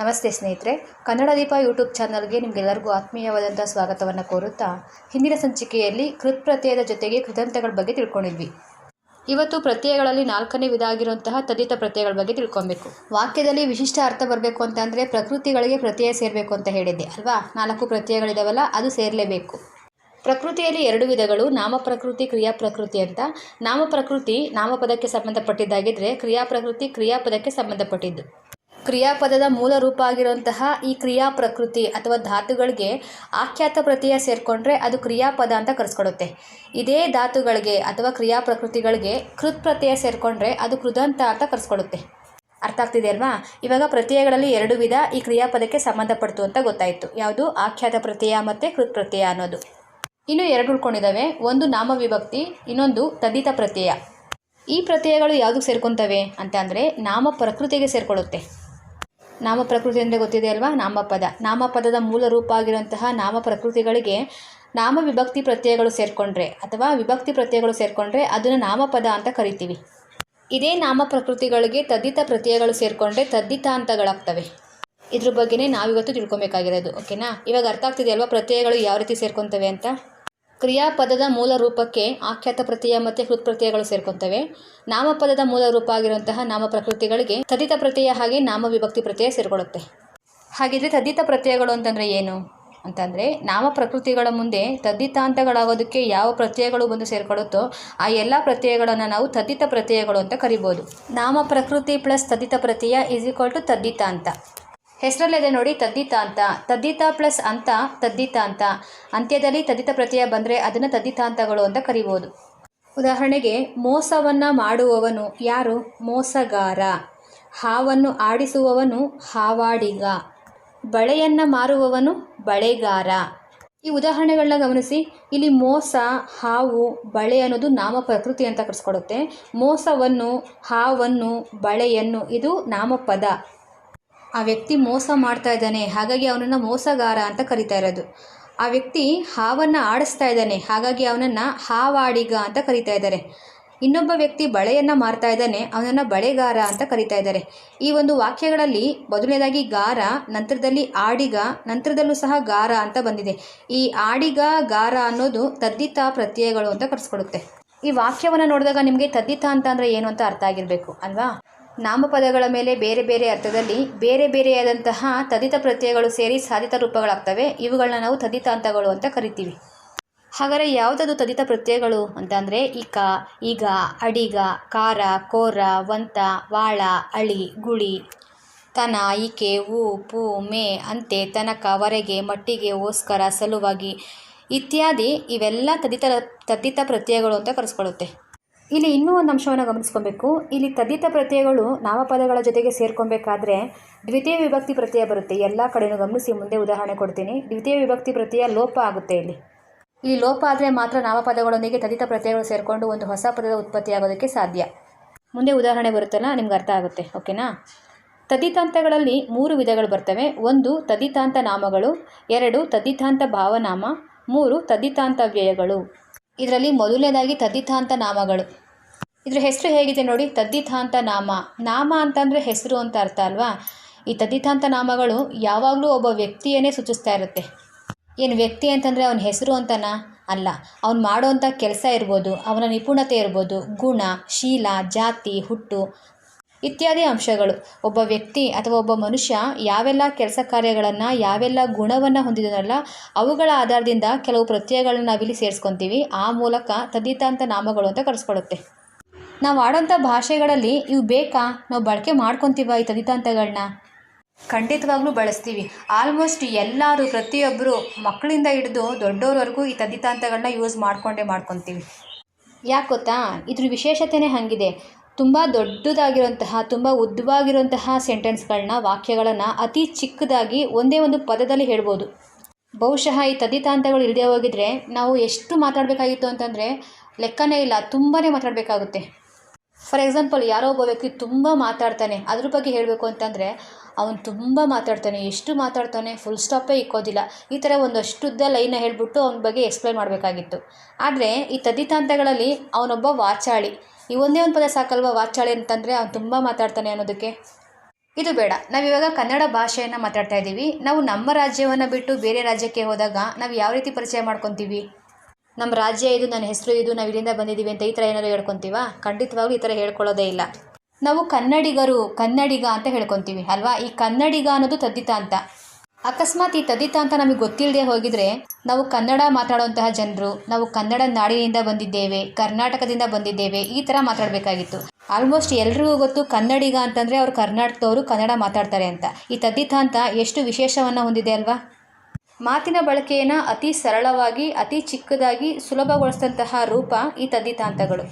ನಮಸ್ತೆ ಸ್ನೇಹಿತರೆ, ಕನ್ನಡ ದೀಪ ಯೂಟ್ಯೂಬ್ ಚಾನಲ್ಗೆ ನಿಮಗೆಲ್ಲರಿಗೂ ಆತ್ಮೀಯವಾದಂಥ ಸ್ವಾಗತವನ್ನು ಕೋರುತ್ತಾ, ಹಿಂದಿನ ಸಂಚಿಕೆಯಲ್ಲಿ ಕೃತ್ ಪ್ರತ್ಯಯದ ಜೊತೆಗೆ ಕೃತಂತಗಳ ಬಗ್ಗೆ ತಿಳ್ಕೊಂಡಿದ್ವಿ. ಇವತ್ತು ಪ್ರತ್ಯಯಗಳಲ್ಲಿ ನಾಲ್ಕನೇ ವಿಧ ಆಗಿರುವಂತಹ ತದಿತ ಪ್ರತ್ಯಯಗಳ ಬಗ್ಗೆ ತಿಳ್ಕೊಬೇಕು. ವಾಕ್ಯದಲ್ಲಿ ವಿಶಿಷ್ಟ ಅರ್ಥ ಬರಬೇಕು ಅಂತ ಅಂದರೆ ಪ್ರಕೃತಿಗಳಿಗೆ ಪ್ರತ್ಯಯ ಸೇರಬೇಕು ಅಂತ ಹೇಳಿದ್ದೆ, ಅಲ್ವಾ? ನಾಲ್ಕು ಪ್ರತ್ಯಯಗಳಿದಾವಲ್ಲ, ಅದು ಸೇರಲೇಬೇಕು. ಪ್ರಕೃತಿಯಲ್ಲಿ ಎರಡು ವಿಧಗಳು, ನಾಮ ಪ್ರಕೃತಿ, ಕ್ರಿಯಾ ಪ್ರಕೃತಿ ಅಂತ. ನಾಮ ಪ್ರಕೃತಿ ನಾಮಪದಕ್ಕೆ ಸಂಬಂಧಪಟ್ಟಿದ್ದಾಗಿದ್ದರೆ ಕ್ರಿಯಾ ಪ್ರಕೃತಿ ಕ್ರಿಯಾಪದಕ್ಕೆ ಸಂಬಂಧಪಟ್ಟಿದ್ದು. ಕ್ರಿಯಾಪದದ ಮೂಲ ರೂಪ ಆಗಿರುವಂತಹ ಈ ಕ್ರಿಯಾ ಪ್ರಕೃತಿ ಅಥವಾ ಧಾತುಗಳಿಗೆ ಆಖ್ಯಾತ ಪ್ರತ್ಯಯ ಸೇರಿಕೊಂಡ್ರೆ ಅದು ಕ್ರಿಯಾಪದ ಅಂತ ಕರೆಸ್ಕೊಡುತ್ತೆ. ಇದೇ ಧಾತುಗಳಿಗೆ ಅಥವಾ ಕ್ರಿಯಾ ಪ್ರಕೃತಿಗಳಿಗೆ ಕೃತ್ ಪ್ರತ್ಯಯ ಸೇರಿಕೊಂಡ್ರೆ ಅದು ಕೃದಂತ ಅಂತ ಕರೆಸ್ಕೊಡುತ್ತೆ. ಅರ್ಥ ಆಗ್ತಿದೆ ಅಲ್ವಾ? ಇವಾಗ ಪ್ರತ್ಯಯಗಳಲ್ಲಿ ಎರಡು ವಿಧ ಈ ಕ್ರಿಯಾಪದಕ್ಕೆ ಸಂಬಂಧಪಡ್ತು ಅಂತ ಗೊತ್ತಾಯಿತು. ಯಾವುದು? ಆಖ್ಯಾತ ಪ್ರತ್ಯಯ ಮತ್ತು ಕೃತ್ ಪ್ರತ್ಯಯ ಅನ್ನೋದು. ಇನ್ನು ಎರಡು ಉಳ್ಕೊಂಡಿದ್ದಾವೆ ಒಂದು ನಾಮವಿಭಕ್ತಿ ಇನ್ನೊಂದು ತದ್ದಿತ ಪ್ರತ್ಯಯ. ಈ ಪ್ರತ್ಯಯಗಳು ಯಾವುದಕ್ಕೆ ಸೇರ್ಕೊತವೆ ಅಂತ ಅಂದರೆ ನಾಮ ಪ್ರಕೃತಿಗೆ ಸೇರಿಕೊಳ್ಳುತ್ತೆ ನಾಮ ಪ್ರಕೃತಿ ಅಂದರೆ ಗೊತ್ತಿದೆ ಅಲ್ವಾ? ನಾಮಪದ ನಾಮಪದದ ಮೂಲ ರೂಪ ಆಗಿರುವಂತಹ ನಾಮ ಪ್ರಕೃತಿಗಳಿಗೆ ನಾಮ ವಿಭಕ್ತಿ ಪ್ರತ್ಯಯಗಳು ಸೇರಿಕೊಂಡ್ರೆ ಅಥವಾ ವಿಭಕ್ತಿ ಪ್ರತ್ಯಯಗಳು ಸೇರಿಕೊಂಡ್ರೆ ಅದನ್ನು ನಾಮಪದ ಅಂತ ಕರಿತೀವಿ. ಇದೇ ನಾಮ ಪ್ರಕೃತಿಗಳಿಗೆ ತದ್ದಿತ ಪ್ರತ್ಯಯಗಳು ಸೇರಿಕೊಂಡ್ರೆ ತದ್ದಿತಾಂತಗಳಾಗ್ತವೆ ಇದ್ರ ಬಗ್ಗೆನೇ ನಾವಿವತ್ತು ತಿಳ್ಕೊಬೇಕಾಗಿರೋದು ಓಕೆನಾ ಇವಾಗ ಅರ್ಥ ಆಗ್ತಿದೆ ಅಲ್ವಾ ಪ್ರತ್ಯಯಗಳು ಯಾವ ರೀತಿ ಸೇರ್ಕೊತವೆ ಅಂತ? ಕ್ರಿಯಾಪದದ ಮೂಲ ರೂಪಕ್ಕೆ ಆಖ್ಯಾತ ಪ್ರತ್ಯಯ ಮತ್ತು ಕೃತ್ ಪ್ರತ್ಯಯಗಳು ಸೇರ್ಕೊತವೆ ನಾಮಪದದ ಮೂಲ ರೂಪ ಆಗಿರುವಂತಹ ನಾಮ ಪ್ರಕೃತಿಗಳಿಗೆ ತದಿತ ಪ್ರತ್ಯಯ ಹಾಗೆ ನಾಮ ವಿಭಕ್ತಿ ಪ್ರತ್ಯಯ ಸೇರಿಕೊಳ್ಳುತ್ತೆ ಹಾಗಿದ್ರೆ ತದ್ದಿತ ಪ್ರತ್ಯಯಗಳು ಅಂತಂದರೆ ಏನು? ಅಂತಂದರೆ ನಾಮ ಪ್ರಕೃತಿಗಳ ಮುಂದೆ ತದ್ದಿತಾಂತಗಳಾಗೋದಕ್ಕೆ ಯಾವ ಪ್ರತ್ಯಯಗಳು ಬಂದು ಸೇರಿಕೊಳ್ಳುತ್ತೋ ಆ ಎಲ್ಲ ಪ್ರತ್ಯಯಗಳನ್ನು ನಾವು ತದ್ದಿತ ಪ್ರತ್ಯಯಗಳು ಅಂತ ಕರಿಬೋದು. ನಾಮ ಪ್ರಕೃತಿ ಪ್ಲಸ್ ತದ್ದಿತ ಪ್ರತ್ಯಯ ಈಸ್ ಈಕ್ವಲ್ ಟು ತದ್ದಿತ ಅಂತ. ಹೆಸರಲ್ಲಿದೆ ನೋಡಿ ತದ್ದಿತ ಅಂತ. ತದ್ದಿತ ಪ್ಲಸ್ ಅಂತ, ತದ್ದಿತ ಅಂತ. ಅಂತ್ಯದಲ್ಲಿ ತದ್ದಿತ ಪ್ರತ್ಯಯ ಬಂದರೆ ಅದನ್ನು ತದ್ದಿತಾಂತಗಳು ಅಂತ ಕರಿಬೋದು. ಉದಾಹರಣೆಗೆ, ಮೋಸವನ್ನು ಮಾಡುವವನು ಯಾರು? ಮೋಸಗಾರ. ಹಾವನ್ನು ಆಡಿಸುವವನು ಹಾವಾಡಿಗ. ಬಳೆಯನ್ನು ಮಾರುವವನು ಬಳೆಗಾರ. ಈ ಉದಾಹರಣೆಗಳನ್ನ ಗಮನಿಸಿ. ಇಲ್ಲಿ ಮೋಸ, ಹಾವು, ಬಳೆ ಅನ್ನೋದು ನಾಮ ಪ್ರಕೃತಿ ಅಂತ ಕರೆಸ್ಕೊಡುತ್ತೆ. ಮೋಸವನ್ನು, ಹಾವನ್ನು, ಬಳೆಯನ್ನು ಇದು ನಾಮಪದ. ಆ ವ್ಯಕ್ತಿ ಮೋಸ ಮಾಡ್ತಾ ಇದ್ದಾನೆ, ಹಾಗಾಗಿ ಅವನನ್ನು ಮೋಸಗಾರ ಅಂತ ಕರಿತಾ ಇರೋದು. ಆ ವ್ಯಕ್ತಿ ಹಾವನ್ನು ಆಡಿಸ್ತಾ ಇದ್ದಾನೆ, ಹಾಗಾಗಿ ಅವನನ್ನು ಹಾವಾಡಿಗ ಅಂತ ಕರಿತಾ ಇದ್ದಾರೆ. ಇನ್ನೊಬ್ಬ ವ್ಯಕ್ತಿ ಬಳೆಯನ್ನು ಮಾರ್ತಾ ಇದ್ದಾನೆ, ಅವನನ್ನು ಬಳೆಗಾರ ಅಂತ ಕರಿತಾ ಇದ್ದಾರೆ. ಈ ಒಂದು ವಾಕ್ಯಗಳಲ್ಲಿ ಮೊದಲನೇದಾಗಿ ಗಾರ, ನಂತರದಲ್ಲಿ ಆಡಿಗ, ನಂತರದಲ್ಲೂ ಸಹ ಗಾರ ಅಂತ ಬಂದಿದೆ. ಈ ಆಡಿಗ, ಗಾರ ಅನ್ನೋದು ತದ್ದಿತ ಪ್ರತ್ಯಯಗಳು ಅಂತ ಕರೆಸ್ಕೊಡುತ್ತೆ. ಈ ವಾಕ್ಯವನ್ನು ನೋಡಿದಾಗ ನಿಮಗೆ ತದ್ದಿತ ಅಂತ ಅಂದರೆ ಏನು ಅಂತ ಅರ್ಥ ಆಗಿರಬೇಕು, ಅಲ್ವಾ? ನಾಮಪದಗಳ ಮೇಲೆ ಬೇರೆ ಬೇರೆ ಅರ್ಥದಲ್ಲಿ ಬೇರೆ ಬೇರೆಯಾದಂತಹ ತದಿತ ಪ್ರತ್ಯಯಗಳು ಸೇರಿ ಸಾಧಿತ ರೂಪಗಳಾಗ್ತವೆ. ಇವುಗಳನ್ನ ನಾವು ತದಿತ ಅಂತಗಳು ಅಂತ ಕರಿತೀವಿ. ಹಾಗಾದರೆ ಯಾವುದದು ತದಿತ ಪ್ರತ್ಯಯಗಳು ಅಂತ ಅಂದರೆ ಇಕ ಈಗ ಅಡಿಗ, ಕಾರ, ಕೋರ, ವಂತ, ವಾಳ, ಅಳಿ, ಗುಳಿ, ತನ, ಈಕೆ, ಊ, ಪೂ, ಮೇ, ಅಂತೆ, ತನಕ, ವರೆಗೆ, ಮಟ್ಟಿಗೆ, ಓಸ್ಕರ, ಸಲುವಾಗಿ ಇತ್ಯಾದಿ ಇವೆಲ್ಲ ತದಿತ ತದಿತ ಪ್ರತ್ಯಯಗಳು ಅಂತ ಕರೆಸ್ಕೊಳ್ಳುತ್ತೆ. ಇಲ್ಲಿ ಇನ್ನೂ ಒಂದು ಅಂಶವನ್ನು ಗಮನಿಸ್ಕೊಬೇಕು. ಇಲ್ಲಿ ತದ್ದಿತ ಪ್ರತ್ಯಯಗಳು ನಾಮಪದಗಳ ಜೊತೆಗೆ ಸೇರ್ಕೊಬೇಕಾದ್ರೆ ದ್ವಿತೀಯ ವಿಭಕ್ತಿ ಪ್ರತ್ಯಯ ಬರುತ್ತೆ. ಎಲ್ಲ ಕಡೆಯೂ ಗಮನಿಸಿ, ಮುಂದೆ ಉದಾಹರಣೆ ಕೊಡ್ತೀನಿ. ದ್ವಿತೀಯ ವಿಭಕ್ತಿ ಪ್ರತ್ಯಯ ಲೋಪ ಆಗುತ್ತೆ ಇಲ್ಲಿ. ಇಲ್ಲಿ ಲೋಪ ಆದರೆ ಮಾತ್ರ ನಾಮಪದಗಳೊಂದಿಗೆ ತದಿತ ಪ್ರತ್ಯಯಗಳು ಸೇರಿಕೊಂಡು ಒಂದು ಹೊಸ ಪದದ ಉತ್ಪತ್ತಿಯಾಗೋದಕ್ಕೆ ಸಾಧ್ಯ. ಮುಂದೆ ಉದಾಹರಣೆ ಬರುತ್ತಲ್ಲ, ನಿಮ್ಗೆ ಅರ್ಥ ಆಗುತ್ತೆ. ಓಕೆನಾ? ತದಿತಾಂತಗಳಲ್ಲಿ ಮೂರು ವಿಧಗಳು ಬರ್ತವೆ. ಒಂದು ತದಿತಾಂತ ನಾಮಗಳು. ಎರಡು ತದಿತಾಂತ ಭಾವನಾಮ. ಮೂರು ತದಿತಾಂತ ವ್ಯಯಗಳು. ಇದರಲ್ಲಿ ಮೊದಲನೇದಾಗಿ ತದ್ದಿತಾಂತ ನಾಮಗಳು. ಇದ್ರ ಹೆಸರು ಹೇಗಿದೆ ನೋಡಿ ತದ್ದಿತಾಂತ ನಾಮ. ನಾಮ ಅಂತಂದರೆ ಹೆಸರು ಅಂತ ಅರ್ಥ ಅಲ್ವಾ? ಈ ತದ್ದಿತಾಂತ ನಾಮಗಳು ಯಾವಾಗಲೂ ಒಬ್ಬ ವ್ಯಕ್ತಿಯನ್ನೇ ಸೂಚಿಸ್ತಾ ಇರುತ್ತೆ. ಏನು ವ್ಯಕ್ತಿ ಅಂತಂದರೆ ಅವನ ಹೆಸರು ಅಂತನ? ಅಲ್ಲ, ಅವನು ಮಾಡೋವಂಥ ಕೆಲಸ ಇರ್ಬೋದು, ಅವನ ನಿಪುಣತೆ ಇರ್ಬೋದು, ಗುಣ, ಶೀಲ, ಜಾತಿ, ಹುಟ್ಟು ಇತ್ಯಾದಿ ಅಂಶಗಳು. ಒಬ್ಬ ವ್ಯಕ್ತಿ ಅಥವಾ ಒಬ್ಬ ಮನುಷ್ಯ ಯಾವೆಲ್ಲ ಕೆಲಸ ಕಾರ್ಯಗಳನ್ನು, ಯಾವೆಲ್ಲ ಗುಣವನ್ನು ಹೊಂದಿದನಲ್ಲ, ಅವುಗಳ ಆಧಾರದಿಂದ ಕೆಲವು ಪ್ರತ್ಯಯಗಳನ್ನ ನಾವಿಲ್ಲಿ ಸೇರಿಸ್ಕೊತೀವಿ. ಆ ಮೂಲಕ ತದ್ದಿತಾಂತ ನಾಮಗಳು ಅಂತ ಕರೆಸ್ಕೊಡುತ್ತೆ ನಾವು ಆಡೋಂಥ ಭಾಷೆಗಳಲ್ಲಿ ಇವು ಬೇಕಾ? ನಾವು ಬಳಕೆ ಮಾಡ್ಕೊತೀವ ಈ ತದಿತಾಂತಗಳನ್ನ ಖಂಡಿತವಾಗ್ಲೂ ಬಳಸ್ತೀವಿ. ಆಲ್ಮೋಸ್ಟ್ ಎಲ್ಲರೂ ಪ್ರತಿಯೊಬ್ಬರು ಮಕ್ಕಳಿಂದ ಹಿಡಿದು ದೊಡ್ಡವ್ರವರೆಗೂ ಈ ತದಿತಾಂತಗಳನ್ನ ಯೂಸ್ ಮಾಡಿಕೊಂಡೇ ಮಾಡ್ಕೊತೀವಿ. ಯಾಕೆ ಗೊತ್ತಾ? ಇದ್ರ ವಿಶೇಷತೆಯೇ ಹಾಗಿದೆ. ತುಂಬ ದೊಡ್ಡದಾಗಿರುವಂತಹ ತುಂಬ ಉದ್ದವಾಗಿರುವಂತಹ ಸೆಂಟೆನ್ಸ್ಗಳನ್ನ ವಾಕ್ಯಗಳನ್ನು ಅತಿ ಚಿಕ್ಕದಾಗಿ ಒಂದೇ ಒಂದು ಪದದಲ್ಲಿ ಹೇಳ್ಬೋದು. ಬಹುಶಃ ಈ ತದಿತಾಂತಗಳು ಇಲ್ಲದೆ ಹೋಗಿದ್ರೆ ನಾವು ಎಷ್ಟು ಮಾತಾಡಬೇಕಾಗಿತ್ತು ಅಂತಂದರೆ ಲೆಕ್ಕನೇ ಇಲ್ಲ. ತುಂಬಾ ಮಾತಾಡಬೇಕಾಗುತ್ತೆ. ಫಾರ್ ಎಕ್ಸಾಂಪಲ್ ಯಾರೋ ಒಬ್ಬ ವ್ಯಕ್ತಿ ತುಂಬ ಮಾತಾಡ್ತಾನೆ, ಅದ್ರ ಬಗ್ಗೆ ಹೇಳಬೇಕು ಅಂತಂದರೆ, ಅವನು ತುಂಬ ಮಾತಾಡ್ತಾನೆ, ಎಷ್ಟು ಮಾತಾಡ್ತಾನೆ ಫುಲ್ ಸ್ಟಾಪೇ ಇಕ್ಕೋದಿಲ್ಲ. ಈ ಥರ ಒಂದಷ್ಟುದ್ದ ಲೈನ ಹೇಳ್ಬಿಟ್ಟು ಅವನ ಬಗ್ಗೆ ಎಕ್ಸ್ಪ್ಲೈನ್ ಮಾಡಬೇಕಾಗಿತ್ತು. ಆದರೆ, ಈ ತದಿತಾಂತಗಳಲ್ಲಿ ಅವನೊಬ್ಬ ವಾಚಾಳಿ. ಈ ಒಂದೇ ಒಂದು ಪದ ಸಾಕಲ್ವ ವಾಚಾಳಿ ಅಂತಂದರೆ ಅವನು ತುಂಬ ಮಾತಾಡ್ತಾನೆ ಅನ್ನೋದಕ್ಕೆ? ಇದು ಬೇಡ. ನಾವಿವಾಗ ಕನ್ನಡ ಭಾಷೆಯನ್ನು ಮಾತಾಡ್ತಾ ಇದ್ದೀವಿ ನಾವು ನಮ್ಮ ರಾಜ್ಯವನ್ನು ಬಿಟ್ಟು ಬೇರೆ ರಾಜ್ಯಕ್ಕೆ ಹೋದಾಗ ನಾವು ಯಾವ ರೀತಿ ಪರಿಚಯ ಮಾಡ್ಕೊತೀವಿ? ನಮ್ಮ ರಾಜ್ಯ ಇದು, ನನ್ನ ಹೆಸರು ಇದು, ನಾವು ಇಲ್ಲಿಂದ ಬಂದಿದ್ದೀವಿ ಅಂತ ಈ ಥರ ಏನಾದರೂ ಹೇಳ್ಕೊತೀವ? ಖಂಡಿತವಾಗ್ಲೂ ಈ ಥರ ಹೇಳ್ಕೊಳ್ಳೋದೇ ಇಲ್ಲ. ನಾವು ಕನ್ನಡಿಗರು, ಕನ್ನಡಿಗ ಅಂತ ಹೇಳ್ಕೊತೀವಿ, ಅಲ್ವಾ? ಈ ಕನ್ನಡಿಗ ಅನ್ನೋದು ತದ್ದಿತ ಅಂತ. ಅಕಸ್ಮಾತ್ ಈ ತದ್ದಿತ ಅಂತ ನಮಗೆ ಗೊತ್ತಿಲ್ಲದೆ ಹೋಗಿದ್ರೆ, ನಾವು ಕನ್ನಡ ಮಾತಾಡುವಂತಹ ಜನರು, ನಾವು ಕನ್ನಡ ನಾಡಿನಿಂದ ಬಂದಿದ್ದೇವೆ, ಕರ್ನಾಟಕದಿಂದ ಬಂದಿದ್ದೇವೆ, ಈ ಥರ ಮಾತಾಡಬೇಕಾಗಿತ್ತು. ಆಲ್ಮೋಸ್ಟ್ ಎಲ್ರಿಗೂ ಗೊತ್ತು ಕನ್ನಡಿಗ ಅಂತಂದರೆ ಅವರು ಕರ್ನಾಟಕದವರು ಕನ್ನಡ ಮಾತಾಡ್ತಾರೆ ಅಂತ. ಈ ತದ್ದಿತ ಅಂತ ಎಷ್ಟು ವಿಶೇಷವನ್ನು ಹೊಂದಿದೆ ಅಲ್ವಾ? ಮಾತಿನ ಬಳಕೆಯನ್ನು ಅತಿ ಸರಳವಾಗಿ, ಅತಿ ಚಿಕ್ಕದಾಗಿ, ಸುಲಭಗೊಳಿಸಿದಂತಹ ರೂಪ ಈ ತದ್ದಿತಾಂತಗಳು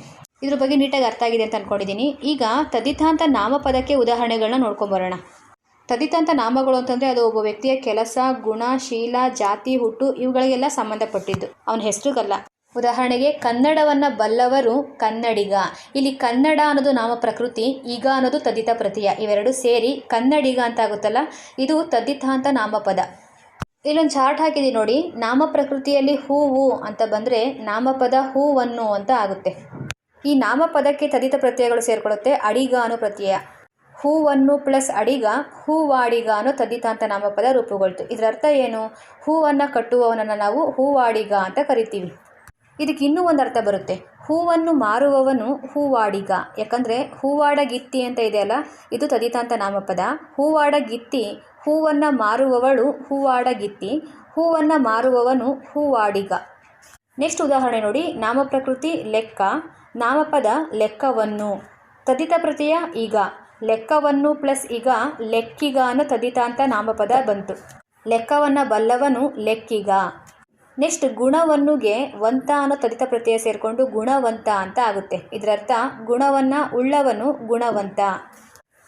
ಇದ್ರ ಬಗ್ಗೆ ನೀಟಾಗಿ ಅರ್ಥ ಆಗಿದೆ ಅಂತ ಅಂದ್ಕೊಂಡಿದ್ದೀನಿ ಈಗ ತದ್ದಿತಾಂತ ನಾಮಪದಕ್ಕೆ ಉದಾಹರಣೆಗಳನ್ನ ನೋಡ್ಕೊಂಬರೋಣ ತದ್ದಿತಾಂತ ನಾಮಗಳು ಅಂತಂದರೆ ಅದು ಒಬ್ಬ ವ್ಯಕ್ತಿಯ ಕೆಲಸ, ಗುಣ, ಶೀಲ, ಜಾತಿ, ಹುಟ್ಟು ಇವುಗಳಿಗೆಲ್ಲ ಸಂಬಂಧಪಟ್ಟಿದ್ದು. ಅವನ ಹೆಸರುಗಲ್ಲ. ಉದಾಹರಣೆಗೆ ಕನ್ನಡವನ್ನು ಬಲ್ಲವರು ಕನ್ನಡಿಗ. ಇಲ್ಲಿ ಕನ್ನಡ ಅನ್ನೋದು ನಾಮ ಪ್ರಕೃತಿ, ಈಗ ಅನ್ನೋದು ತದ್ದಿತ ಪ್ರತಿಯ. ಇವೆರಡು ಸೇರಿ ಕನ್ನಡಿಗ ಅಂತ ಆಗುತ್ತಲ್ಲ, ಇದು ತದ್ದಿತಾಂತ ನಾಮಪದ. ಇಲ್ಲೊಂದು ಚಾರ್ಟ್ ಹಾಕಿದ್ದೀನಿ ನೋಡಿ. ನಾಮ ಪ್ರಕೃತಿಯಲ್ಲಿ ಹೂವು ಅಂತ ಬಂದರೆ ನಾಮಪದ ಹೂವನ್ನು ಅಂತ ಆಗುತ್ತೆ. ಈ ನಾಮಪದಕ್ಕೆ ತದಿತ ಪ್ರತ್ಯಯಗಳು ಸೇರಿಕೊಳ್ಳುತ್ತೆ ಅಡಿಗ ಅನ್ನೋ ಪ್ರತ್ಯಯ. ಹೂವನ್ನು ಪ್ಲಸ್ ಅಡಿಗ, ಹೂವಾಡಿಗ ಅನ್ನೋ ಅಂತ ನಾಮಪದ ರೂಪುಗೊಳ್ತು. ಇದರ ಅರ್ಥ ಏನು? ಹೂವನ್ನು ಕಟ್ಟುವವನನ್ನು ನಾವು ಹೂವಾಡಿಗ ಅಂತ ಕರಿತೀವಿ. ಇದಕ್ಕೆ ಇನ್ನೂ ಒಂದು ಅರ್ಥ ಬರುತ್ತೆ. ಹೂವನ್ನು ಮಾರುವವನು ಹೂವಾಡಿಗ. ಯಾಕಂದರೆ ಹೂವಾಡ ಗಿತ್ತಿ ಅಂತ ಇದೆಯಲ್ಲ ಇದು ತದಿತಾಂತ ನಾಮಪದ. ಹೂವಾಡ ಗಿತ್ತಿ ಹೂವನ್ನು ಮಾರುವವಳು ಹೂವಾಡಗಿತ್ತಿ, ಹೂವನ್ನು ಮಾರುವವನು ಹೂವಾಡಿಗ. ನೆಕ್ಸ್ಟ್ ಉದಾಹರಣೆ ನೋಡಿ. ನಾಮಪ್ರಕೃತಿ ಲೆಕ್ಕ, ನಾಮಪದ ಲೆಕ್ಕವನ್ನು. ತದಿತ ಪ್ರತ್ಯಯ ಈಗ. ಲೆಕ್ಕವನ್ನು ಪ್ಲಸ್ ಈಗ, ಲೆಕ್ಕಿಗ ಅನ್ನೋ ತದಿತಾಂತ ನಾಮಪದ ಬಂತು. ಲೆಕ್ಕವನ್ನು ಬಲ್ಲವನು ಲೆಕ್ಕಿಗ. ನೆಕ್ಸ್ಟ್ ಗುಣವನ್ನುಗೆ ವಂತ ಅನ್ನೋ ತದಿತ ಪ್ರತ್ಯಯ ಸೇರಿಕೊಂಡು ಗುಣವಂತ ಅಂತ ಆಗುತ್ತೆ. ಇದರರ್ಥ, ಗುಣವನ್ನು ಉಳ್ಳವನು ಗುಣವಂತ.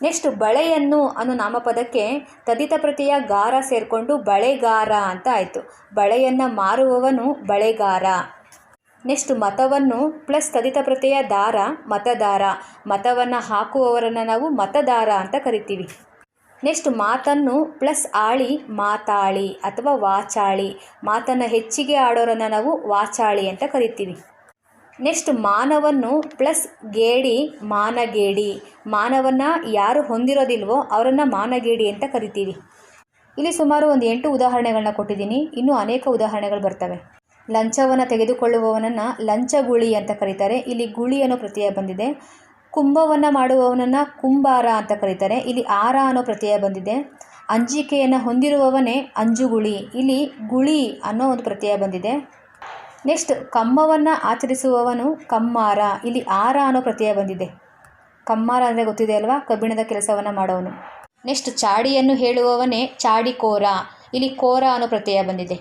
ನೆಕ್ಸ್ಟ್ ಬಳೆಯನ್ನು ಅನ್ನೋ ನಾಮಪದಕ್ಕೆ ತದಿತ ಪ್ರತಿಯ ಗಾರ ಸೇರಿಕೊಂಡು ಬಳೆಗಾರ ಅಂತ ಆಯಿತು. ಬಳೆಯನ್ನು ಮಾರುವವನು ಬಳೆಗಾರ. ನೆಕ್ಸ್ಟ್ ಮತವನ್ನು ಪ್ಲಸ್ ತದಿತ ಪ್ರತಿಯ ದಾರ ಮತದಾರ. ಮತವನ್ನು ಹಾಕುವವರನ್ನು ನಾವು ಮತದಾರ ಅಂತ ಕರಿತೀವಿ. ನೆಕ್ಸ್ಟ್ ಮಾತನ್ನು ಪ್ಲಸ್ ಆಳಿ ಮಾತಾಳಿ ಅಥವಾ ವಾಚಾಳಿ. ಮಾತನ್ನು ಹೆಚ್ಚಿಗೆ ಆಡೋರನ್ನು ನಾವು ವಾಚಾಳಿ ಅಂತ ಕರಿತೀವಿ. ನೆಕ್ಸ್ಟ್ ಮಾನವನ್ನು ಪ್ಲಸ್ ಗೇಡಿ, ಮಾನಗೇಡಿ. ಮಾನವನ ಯಾರು ಹೊಂದಿರೋದಿಲ್ವೋ ಅವರನ್ನು ಮಾನಗೇಡಿ ಅಂತ ಕರಿತೀವಿ. ಇಲ್ಲಿ ಸುಮಾರು ಒಂದು ಎಂಟು ಉದಾಹರಣೆಗಳನ್ನ ಕೊಟ್ಟಿದ್ದೀನಿ. ಇನ್ನೂ ಅನೇಕ ಉದಾಹರಣೆಗಳು ಬರ್ತವೆ. ಲಂಚವನ್ನು ತೆಗೆದುಕೊಳ್ಳುವವನನ್ನು ಲಂಚಗುಳಿ ಅಂತ ಕರೀತಾರೆ. ಇಲ್ಲಿ ಗುಳಿ ಅನ್ನೋ ಪ್ರತ್ಯಯ ಬಂದಿದೆ. ಕುಂಭವನ್ನು ಮಾಡುವವನನ್ನು ಕುಂಬಾರ ಅಂತ ಕರೀತಾರೆ. ಇಲ್ಲಿ ಆರ ಅನ್ನೋ ಪ್ರತ್ಯಯ ಬಂದಿದೆ. ಅಂಜಿಕೆಯನ್ನು ಹೊಂದಿರುವವನೇ ಅಂಜುಗುಳಿ. ಇಲ್ಲಿ ಗುಳಿ ಅನ್ನೋ ಒಂದು ಪ್ರತ್ಯಯ ಬಂದಿದೆ. ನೆಕ್ಸ್ಟ್, ಕಮ್ಮವನ್ನು ಆಚರಿಸುವವನು ಕಮ್ಮಾರ. ಇಲ್ಲಿ ಆರ ಅನ್ನೋ ಪ್ರತ್ಯಯ ಬಂದಿದೆ. ಕಮ್ಮಾರ ಅಂದರೆ ಗೊತ್ತಿದೆ ಅಲ್ವಾ? ಕಬ್ಬಿಣದ ಕೆಲಸವನ್ನು ಮಾಡೋವನು. ನೆಕ್ಸ್ಟ್, ಚಾಡಿಯನ್ನು ಹೇಳುವವನೇ ಚಾಡಿಕೋರ. ಇಲ್ಲಿ ಕೋರ ಅನ್ನೋ ಪ್ರತ್ಯಯ ಬಂದಿದೆ.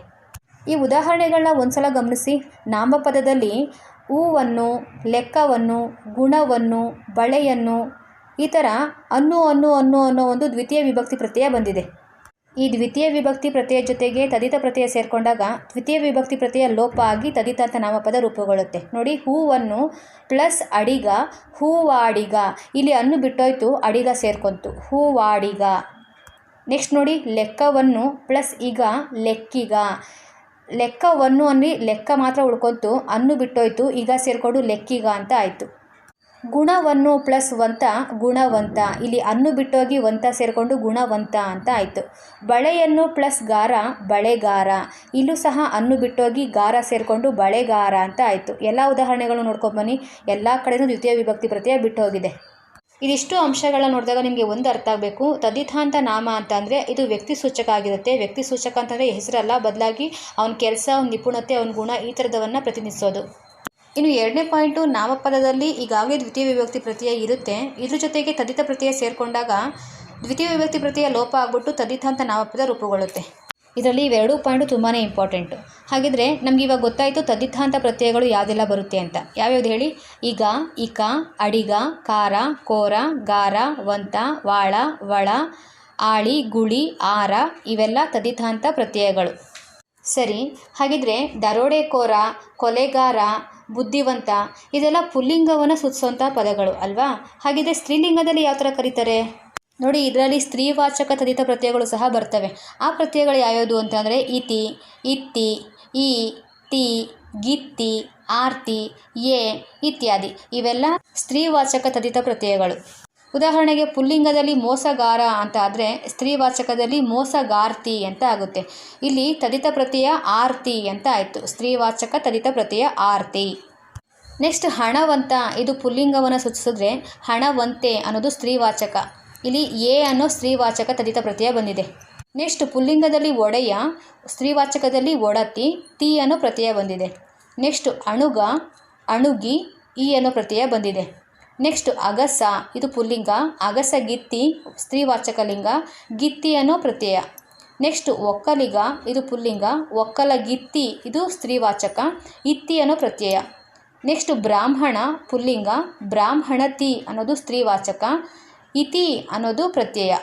ಈ ಉದಾಹರಣೆಗಳನ್ನ ಒಂದ್ಸಲ ಗಮನಿಸಿ. ನಾಮಪದದಲ್ಲಿ ಹೂವನ್ನು ಲೆಕ್ಕವನ್ನು, ಗುಣವನ್ನು, ಬಳೆಯನ್ನು ಈ ಥರ ಅನ್ನು ಅನ್ನು ಅನ್ನು ಅನ್ನೋ ಒಂದು ದ್ವಿತೀಯ ವಿಭಕ್ತಿ ಪ್ರತ್ಯಯ ಬಂದಿದೆ. ಈ ದ್ವಿತೀಯ ವಿಭಕ್ತಿ ಪ್ರತ್ಯಯ ಜೊತೆಗೆ ತದಿತ ಪ್ರತ್ಯಯ ಸೇರಿಕೊಂಡಾಗ ದ್ವಿತೀಯ ವಿಭಕ್ತಿ ಪ್ರತ್ಯಯ ಲೋಪ ಆಗಿ ತದಿತ ಅಂತ ನಾಮಪದ ರೂಪುಗೊಳ್ಳುತ್ತೆ. ನೋಡಿ, ಹೂವನ್ನು ಪ್ಲಸ್ ಅಡಿಗ, ಹೂವಾಡಿಗ. ಇಲ್ಲಿ ಅನ್ನು ಬಿಟ್ಟೋಯ್ತು, ಅಡಿಗ ಸೇರ್ಕೊಂತು. ಹೂವಾಡಿಗ. ನೆಕ್ಸ್ಟ್ ನೋಡಿ, ಲೆಕ್ಕವನ್ನು ಪ್ಲಸ್ ಈಗ, ಲೆಕ್ಕಿಗ. ಲೆಕ್ಕವನ್ನು ಅನ್ನಿ ಲೆಕ್ಕ ಮಾತ್ರ ಉಳ್ಕೊಂತು, ಅನ್ನು ಬಿಟ್ಟೋಯ್ತು, ಈಗ ಸೇರಿಕೊಂಡು ಲೆಕ್ಕಿಗ ಅಂತ ಆಯಿತು. ಗುಣವನ್ನು ಪ್ಲಸ್ ವಂತ, ಗುಣವಂತ. ಇಲ್ಲಿ ಅನ್ನು ಬಿಟ್ಟೋಗಿ ವಂತ ಸೇರಿಕೊಂಡು ಗುಣವಂತ ಅಂತ ಆಯಿತು. ಬಳೆಯನ್ನು ಪ್ಲಸ್ ಗಾರ, ಬಳೆಗಾರ. ಇಲ್ಲೂ ಸಹ ಅನ್ನು ಬಿಟ್ಟೋಗಿ ಗಾರ ಸೇರಿಕೊಂಡು ಬಳೆಗಾರ ಅಂತ ಆಯಿತು. ಎಲ್ಲ ಉದಾಹರಣೆಗಳು ನೋಡ್ಕೊಂಬನ್ನಿ ಎಲ್ಲ ಕಡೆಯೂ ದ್ವಿತೀಯ ವಿಭಕ್ತಿ ಪ್ರತ್ಯಯ ಬಿಟ್ಟು ಹೋಗಿದೆ ಇದಿಷ್ಟು ಅಂಶಗಳನ್ನು ನೋಡಿದಾಗ ನಿಮಗೆ ಒಂದು ಅರ್ಥ ಆಗಬೇಕು. ತದಿತಾಂತ ನಾಮ ಅಂತ ಅಂದರೆ ಇದು ವ್ಯಕ್ತಿ ಸೂಚಕ ಆಗಿರುತ್ತೆ. ವ್ಯಕ್ತಿ ಸೂಚಕ ಅಂತಂದರೆ ಹೆಸರಲ್ಲ. ಬದಲಾಗಿ ಅವನ ಕೆಲಸ, ಅವನ ನಿಪುಣತೆ, ಅವನ ಗುಣ ಈ ಥರದವನ್ನು ಪ್ರತಿನಿಧಿಸೋದು. ಇನ್ನು ಎರಡನೇ ಪಾಯಿಂಟು, ನಾಮಪದದಲ್ಲಿ ಈಗಾಗಲೇ ದ್ವಿತೀಯ ವಿಭಕ್ತಿ ಪ್ರತ್ಯಯ ಇರುತ್ತೆ. ಇದ್ರ ಜೊತೆಗೆ ತದಿತ ಪ್ರತ್ಯಯ ಸೇರಿಕೊಂಡಾಗ ದ್ವಿತೀಯ ವಿಭಕ್ತಿ ಪ್ರತ್ಯಯ ಲೋಪ ಆಗ್ಬಿಟ್ಟು ತದಿತಾಂತ ನಾಮಪದ ರೂಪುಗೊಳ್ಳುತ್ತೆ. ಇದರಲ್ಲಿ ಇವೆರಡೂ ಪಾಯಿಂಟು ತುಂಬಾ ಇಂಪಾರ್ಟೆಂಟು. ಹಾಗಿದ್ರೆ ನಮ್ಗೆ ಇವಾಗ ಗೊತ್ತಾಯಿತು ತದಿತಾಂತ ಪ್ರತ್ಯಯಗಳು ಯಾವುದೆಲ್ಲ ಬರುತ್ತೆ ಅಂತ. ಯಾವ್ಯಾವ್ದು ಹೇಳಿ? ಈಗ, ಇಕ, ಅಡಿಗ ಕಾರ ಕೋರ, ಗಾರ, ವಂತ, ವಾಳ, ವಳ, ಆಳಿ, ಗುಳಿ, ಆರ ಇವೆಲ್ಲ ತದಿತಾಂತ ಪ್ರತ್ಯಯಗಳು. ಸರಿ, ಹಾಗಿದ್ರೆ ದರೋಡೆಕೋರ ಕೊಲೆಗಾರ ಬುದ್ಧಿವಂತ. ಇದೆಲ್ಲ ಪುಲ್ಲಿಂಗವನ್ನು ಸೂಚಿಸುವಂಥ ಪದಗಳು, ಅಲ್ವಾ? ಹಾಗಿದ್ರೆ ಸ್ತ್ರೀಲಿಂಗದಲ್ಲಿ ಯಾವ ಥರ ಕರೀತಾರೆ? ನೋಡಿ, ಇದರಲ್ಲಿ ಸ್ತ್ರೀವಾಚಕ ತದಿತ ಪ್ರತ್ಯಯಗಳು ಸಹ ಬರ್ತವೆ. ಆ ಪ್ರತ್ಯಯಗಳು ಯಾವ್ಯಾವುದು ಅಂತಂದರೆ ಇತಿ, ಇತ್ತಿ, ಈ, ತಿ, ಗಿತ್ತಿ, ಆರ್ತಿ, ಎ ಇತ್ಯಾದಿ. ಇವೆಲ್ಲ ಸ್ತ್ರೀವಾಚಕ ತದಿತ ಪ್ರತ್ಯಯಗಳು. ಉದಾಹರಣೆಗೆ ಪುಲ್ಲಿಂಗದಲ್ಲಿ ಮೋಸಗಾರ ಅಂತ ಆದರೆ ಸ್ತ್ರೀವಾಚಕದಲ್ಲಿ ಮೋಸಗಾರ್ತಿ ಅಂತ ಆಗುತ್ತೆ. ಇಲ್ಲಿ ತದಿತ ಪ್ರತಿಯ ಆರ್ತಿ ಅಂತ ಆಯಿತು. ಸ್ತ್ರೀವಾಚಕ ತದಿತ ಪ್ರತಿಯ ಆರ್ತಿ. ನೆಕ್ಸ್ಟ್ ಹಣವಂತ, ಇದು ಪುಲ್ಲಿಂಗವನ್ನು ಸೂಚಿಸಿದ್ರೆ ಹಣವಂತೆ ಅನ್ನೋದು ಸ್ತ್ರೀವಾಚಕ. ಇಲ್ಲಿ ಎ ಅನ್ನೋ ಸ್ತ್ರೀವಾಚಕ ತದಿತ ಪ್ರತ್ಯಯ ಬಂದಿದೆ. ನೆಕ್ಸ್ಟ್ ಪುಲ್ಲಿಂಗದಲ್ಲಿ ಒಡೆಯ, ಸ್ತ್ರೀವಾಚಕದಲ್ಲಿ ಒಡತಿ, ತಿ ಅನ್ನೋ ಪ್ರತ್ಯಯ ಬಂದಿದೆ. ನೆಕ್ಸ್ಟ್ ಅಣುಗ, ಅಣುಗಿ ಈ ಅನ್ನೋ ಪ್ರತ್ಯಯ ಬಂದಿದೆ. ನೆಕ್ಸ್ಟ್ ಅಗಸ ಇದು ಪುಲ್ಲಿಂಗ. ಅಗಸ ಗಿತ್ತಿ, ಸ್ತ್ರೀವಾಚಕ ಲಿಂಗ. ಗಿತ್ತಿ ಅನ್ನೋ ಪ್ರತ್ಯಯ. ನೆಕ್ಸ್ಟ್ ಒಕ್ಕಲಿಗ. ಇದು ಪುಲ್ಲಿಂಗ. ಒಕ್ಕಲ ಗಿತ್ತಿ, ಇದು ಸ್ತ್ರೀವಾಚಕ. ಇತ್ತಿ ಅನ್ನೋ ಪ್ರತ್ಯಯ. ನೆಕ್ಸ್ಟ್ ಬ್ರಾಹ್ಮಣ, ಪುಲ್ಲಿಂಗ. ಬ್ರಾಹ್ಮಣತಿ ಅನ್ನೋದು ಸ್ತ್ರೀವಾಚಕ. ಇತಿ ಅನ್ನೋದು ಪ್ರತ್ಯಯ.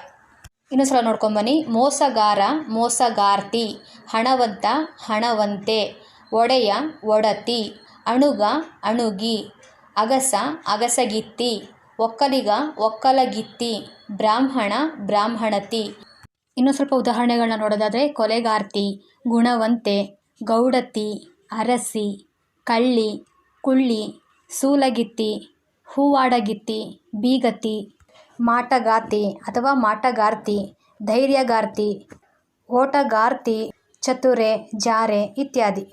ಇನ್ನೊಂದು ಸಲ ನೋಡ್ಕೊಂಬನ್ನಿ ಮೋಸಗಾರ, ಮೋಸಗಾರ್ತಿ. ಹಣವಂತ, ಹಣವಂತೆ. ಒಡೆಯ, ಒಡತಿ. ಅಣುಗ, ಅಣುಗಿ. ಅಗಸ, ಅಗಸಗಿತ್ತಿ, ಒಕ್ಕಲಿಗ, ಒಕ್ಕಲಗಿತ್ತಿ, ಬ್ರಾಹ್ಮಣ, ಬ್ರಾಹ್ಮಣತಿ. ಇನ್ನೂ ಸ್ವಲ್ಪ ಉದಾಹರಣೆಗಳನ್ನ ನೋಡೋದಾದರೆ ಕೊಲೆಗಾರ್ತಿ, ಗುಣವಂತೆ, ಗೌಡತಿ, ಅರಸಿ, ಕಳ್ಳಿ, ಕುಳ್ಳಿ, ಸೂಲಗಿತ್ತಿ, ಹೂವಾಡಗಿತ್ತಿ, ಬೀಗತಿ ಮಾಟಗಾತಿ ಅಥವಾ ಮಾಟಗಾರ್ತಿ, ಧೈರ್ಯಗಾರ್ತಿ, ಓಟಗಾರ್ತಿ, ಚತುರೆ, ಜಾರೆ ಇತ್ಯಾದಿ.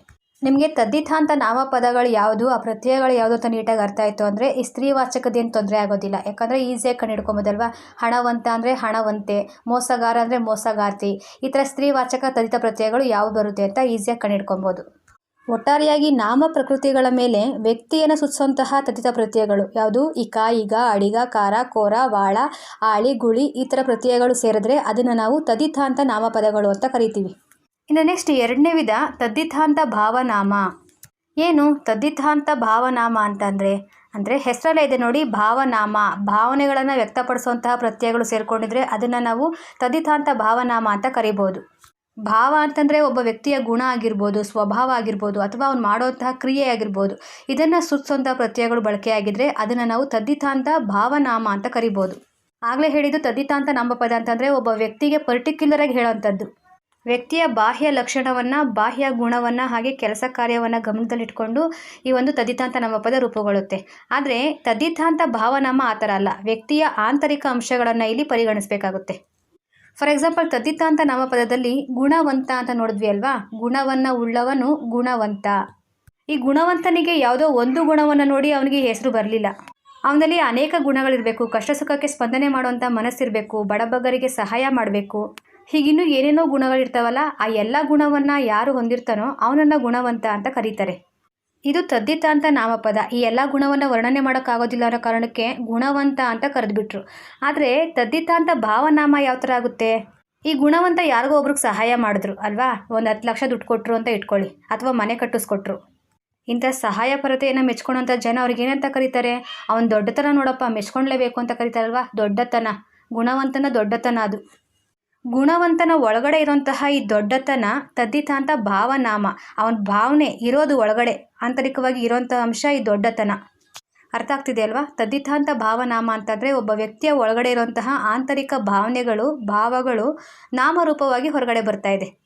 ನಿಮಗೆ ತದ್ದಿತಾಂತ ನಾಮಪದಗಳು ಯಾವುದು, ಆ ಪ್ರತ್ಯಯಗಳು ಯಾವುದು ಅಂತ ನೀಟಾಗಿ ಅರ್ಥ ಆಯಿತು ಅಂದರೆ ಈ ಸ್ತ್ರೀವಾಚಕದೇನು ತೊಂದರೆ ಆಗೋದಿಲ್ಲ. ಯಾಕಂದರೆ ಈಸಿಯಾಗಿ ಕಂಡು ಹಿಡ್ಕೊಬೋದಲ್ವಾ ಹಣವಂತ ಅಂದರೆ ಹಣವಂತೆ, ಮೋಸಗಾರ ಅಂದರೆ ಮೋಸಗಾರ್ತಿ. ಈ ಥರ ಸ್ತ್ರೀವಾಚಕ ತದ್ದಿತ ಪ್ರತ್ಯಯಗಳು ಯಾವ ಬರುತ್ತೆ ಅಂತ ಈಸಿಯಾಗಿ ಕಂಡು ಹಿಡ್ಕೊಬೋದು ಒಟ್ಟಾರೆಯಾಗಿ ನಾಮ ಪ್ರಕೃತಿಗಳ ಮೇಲೆ ವ್ಯಕ್ತಿಯನ್ನು ಸೂಚಿಸುವಂತಹ ತದ್ದಿತ ಪ್ರತ್ಯಯಗಳು ಯಾವುದು? ಇಕ ಈಗ ಅಡಿಗ ಕಾರ ಕೋರ, ವಾಳ, ಆಳಿ, ಗುಳಿ ಈ ಥರ ಪ್ರತ್ಯಯಗಳು ಸೇರಿದ್ರೆ ಅದನ್ನು ನಾವು ತದಿತಾಂತ ನಾಮಪದಗಳು ಅಂತ ಕರಿತೀವಿ. ಇನ್ನು ನೆಕ್ಸ್ಟ್ ಎರಡನೇ ವಿಧ ತದ್ದಿತಾಂತ ಭಾವನಾಮ. ಏನು? ತದ್ದಿತಾಂತ ಭಾವನಾಮ ಅಂತಂದರೆ ಅಂದರೆ ಹೆಸರಲ್ಲೇ ಇದೆ ನೋಡಿ, ಭಾವನಾಮ. ಭಾವನೆಗಳನ್ನು ವ್ಯಕ್ತಪಡಿಸುವಂತಹ ಪ್ರತ್ಯಯಗಳು ಸೇರಿಕೊಂಡಿದ್ರೆ ಅದನ್ನು ನಾವು ತದ್ದಿತಾಂತ ಭಾವನಾಮ ಅಂತ ಕರಿಬೋದು. ಭಾವ ಅಂತಂದರೆ ಒಬ್ಬ ವ್ಯಕ್ತಿಯ ಗುಣ ಆಗಿರ್ಬೋದು, ಸ್ವಭಾವ ಆಗಿರ್ಬೋದು, ಅಥವಾ ಅವ್ನು ಮಾಡುವಂತಹ ಕ್ರಿಯೆ ಆಗಿರ್ಬೋದು. ಇದನ್ನು ಸೂಚಿಸುವಂಥ ಪ್ರತ್ಯಯಗಳು ಬಳಕೆಯಾಗಿದ್ದರೆ ಅದನ್ನು ನಾವು ತದ್ದಿತಾಂತ ಭಾವನಾಮ ಅಂತ ಕರಿಬೋದು. ಆಗಲೇ ಹೇಳಿದ್ದು ತದ್ದಿತಾಂತ ನಾಮಪದ ಅಂತಂದರೆ ಒಬ್ಬ ವ್ಯಕ್ತಿಗೆ ಪರ್ಟಿಕ್ಯುಲರಾಗಿ ಹೇಳೋವಂಥದ್ದು ವ್ಯಕ್ತಿಯ ಬಾಹ್ಯ ಲಕ್ಷಣವನ್ನು, ಬಾಹ್ಯ ಗುಣವನ್ನು ಹಾಗೆ ಕೆಲಸ ಕಾರ್ಯವನ್ನು ಗಮನದಲ್ಲಿಟ್ಕೊಂಡು ಈ ಒಂದು ತದಿತಾಂತ ನಾಮ ಪದ ರೂಪುಗೊಳ್ಳುತ್ತೆ. ಆದರೆ ತದಿತಾಂತ ಭಾವನಾಮ ಆ ಥರ ಅಲ್ಲ. ವ್ಯಕ್ತಿಯ ಆಂತರಿಕ ಅಂಶಗಳನ್ನು ಇಲ್ಲಿ ಪರಿಗಣಿಸಬೇಕಾಗುತ್ತೆ. ಫಾರ್ ಎಕ್ಸಾಂಪಲ್ ತದ್ದಿತಾಂತ ನಾಮಪದದಲ್ಲಿ ಗುಣವಂತ ಅಂತ ನೋಡಿದ್ವಿ ಅಲ್ವಾ? ಗುಣವನ್ನು ಉಳ್ಳವನು ಗುಣವಂತ. ಈ ಗುಣವಂತನಿಗೆ ಯಾವುದೋ ಒಂದು ಗುಣವನ್ನು ನೋಡಿ ಅವನಿಗೆ ಹೆಸರು ಬರಲಿಲ್ಲ. ಅವನಲ್ಲಿ ಅನೇಕ ಗುಣಗಳಿರಬೇಕು. ಕಷ್ಟ ಸುಖಕ್ಕೆ ಸ್ಪಂದನೆ ಮಾಡುವಂಥ ಮನಸ್ಸಿರಬೇಕು. ಬಡಬಗ್ಗರಿಗೆ ಸಹಾಯ ಮಾಡಬೇಕು. ಹೀಗಿನ್ನೂ ಏನೇನೋ ಗುಣಗಳಿರ್ತಾವಲ್ಲ, ಆ ಎಲ್ಲ ಗುಣವನ್ನು ಯಾರು ಹೊಂದಿರ್ತಾನೋ ಅವನನ್ನು ಗುಣವಂತ ಅಂತ ಕರೀತಾರೆ. ಇದು ತದ್ದಿತಾಂತ ನಾಮಪದ. ಈ ಎಲ್ಲ ಗುಣವನ್ನು ವರ್ಣನೆ ಮಾಡೋಕ್ಕಾಗೋದಿಲ್ಲ ಅನ್ನೋ ಕಾರಣಕ್ಕೆ ಗುಣವಂತ ಅಂತ ಕರೆದುಬಿಟ್ರು. ಆದರೆ ತದ್ದಿತಾಂತ ಭಾವನಾಮ ಯಾವ ಥರ ಆಗುತ್ತೆ? ಈ ಗುಣವಂತ ಯಾರಿಗೋ ಒಬ್ರಿಗೆ ಸಹಾಯ ಮಾಡಿದ್ರು, ಅಲ್ವಾ? ಒಂದು ಹತ್ತು ಲಕ್ಷ ದುಡ್ಡು ಕೊಟ್ಟರು ಅಂತ ಇಟ್ಕೊಳ್ಳಿ, ಅಥವಾ ಮನೆ ಕಟ್ಟಿಸ್ಕೊಟ್ರು. ಇಂಥ ಸಹಾಯ ಪರತೆಯನ್ನು ಮೆಚ್ಕೊಳ್ಳೋಂಥ ಜನ ಅವ್ರಿಗೆ ಏನಂತ ಕರೀತಾರೆ? ಅವ್ನು ದೊಡ್ಡತನ ನೋಡಪ್ಪ, ಮೆಚ್ಕೊಳ್ಳೇಬೇಕು ಅಂತ ಕರೀತಾರಲ್ವಾ? ದೊಡ್ಡತನ. ಗುಣವಂತನ ದೊಡ್ಡತನ ಅದು. ಗುಣವಂತನ ಒಳಗಡೆ ಇರುವಂತಹ ಈ ದೊಡ್ಡತನ, ತದ್ದಿತಾಂತ ಭಾವನಾಮ. ಅವನ ಭಾವನೆ ಇರೋದು ಒಳಗಡೆ, ಆಂತರಿಕವಾಗಿ ಇರೋಂಥ ಅಂಶ ಈ ದೊಡ್ಡತನ. ಅರ್ಥ ಆಗ್ತಿದೆ ಅಲ್ವಾ? ತದ್ದಿತಾಂತ ಭಾವನಾಮ ಅಂತಂದರೆ ಒಬ್ಬ ವ್ಯಕ್ತಿಯ ಒಳಗಡೆ ಇರುವಂತಹ ಆಂತರಿಕ ಭಾವನೆಗಳು, ಭಾವಗಳು ನಾಮರೂಪವಾಗಿ ಹೊರಗಡೆ ಬರ್ತಾ ಇದೆ.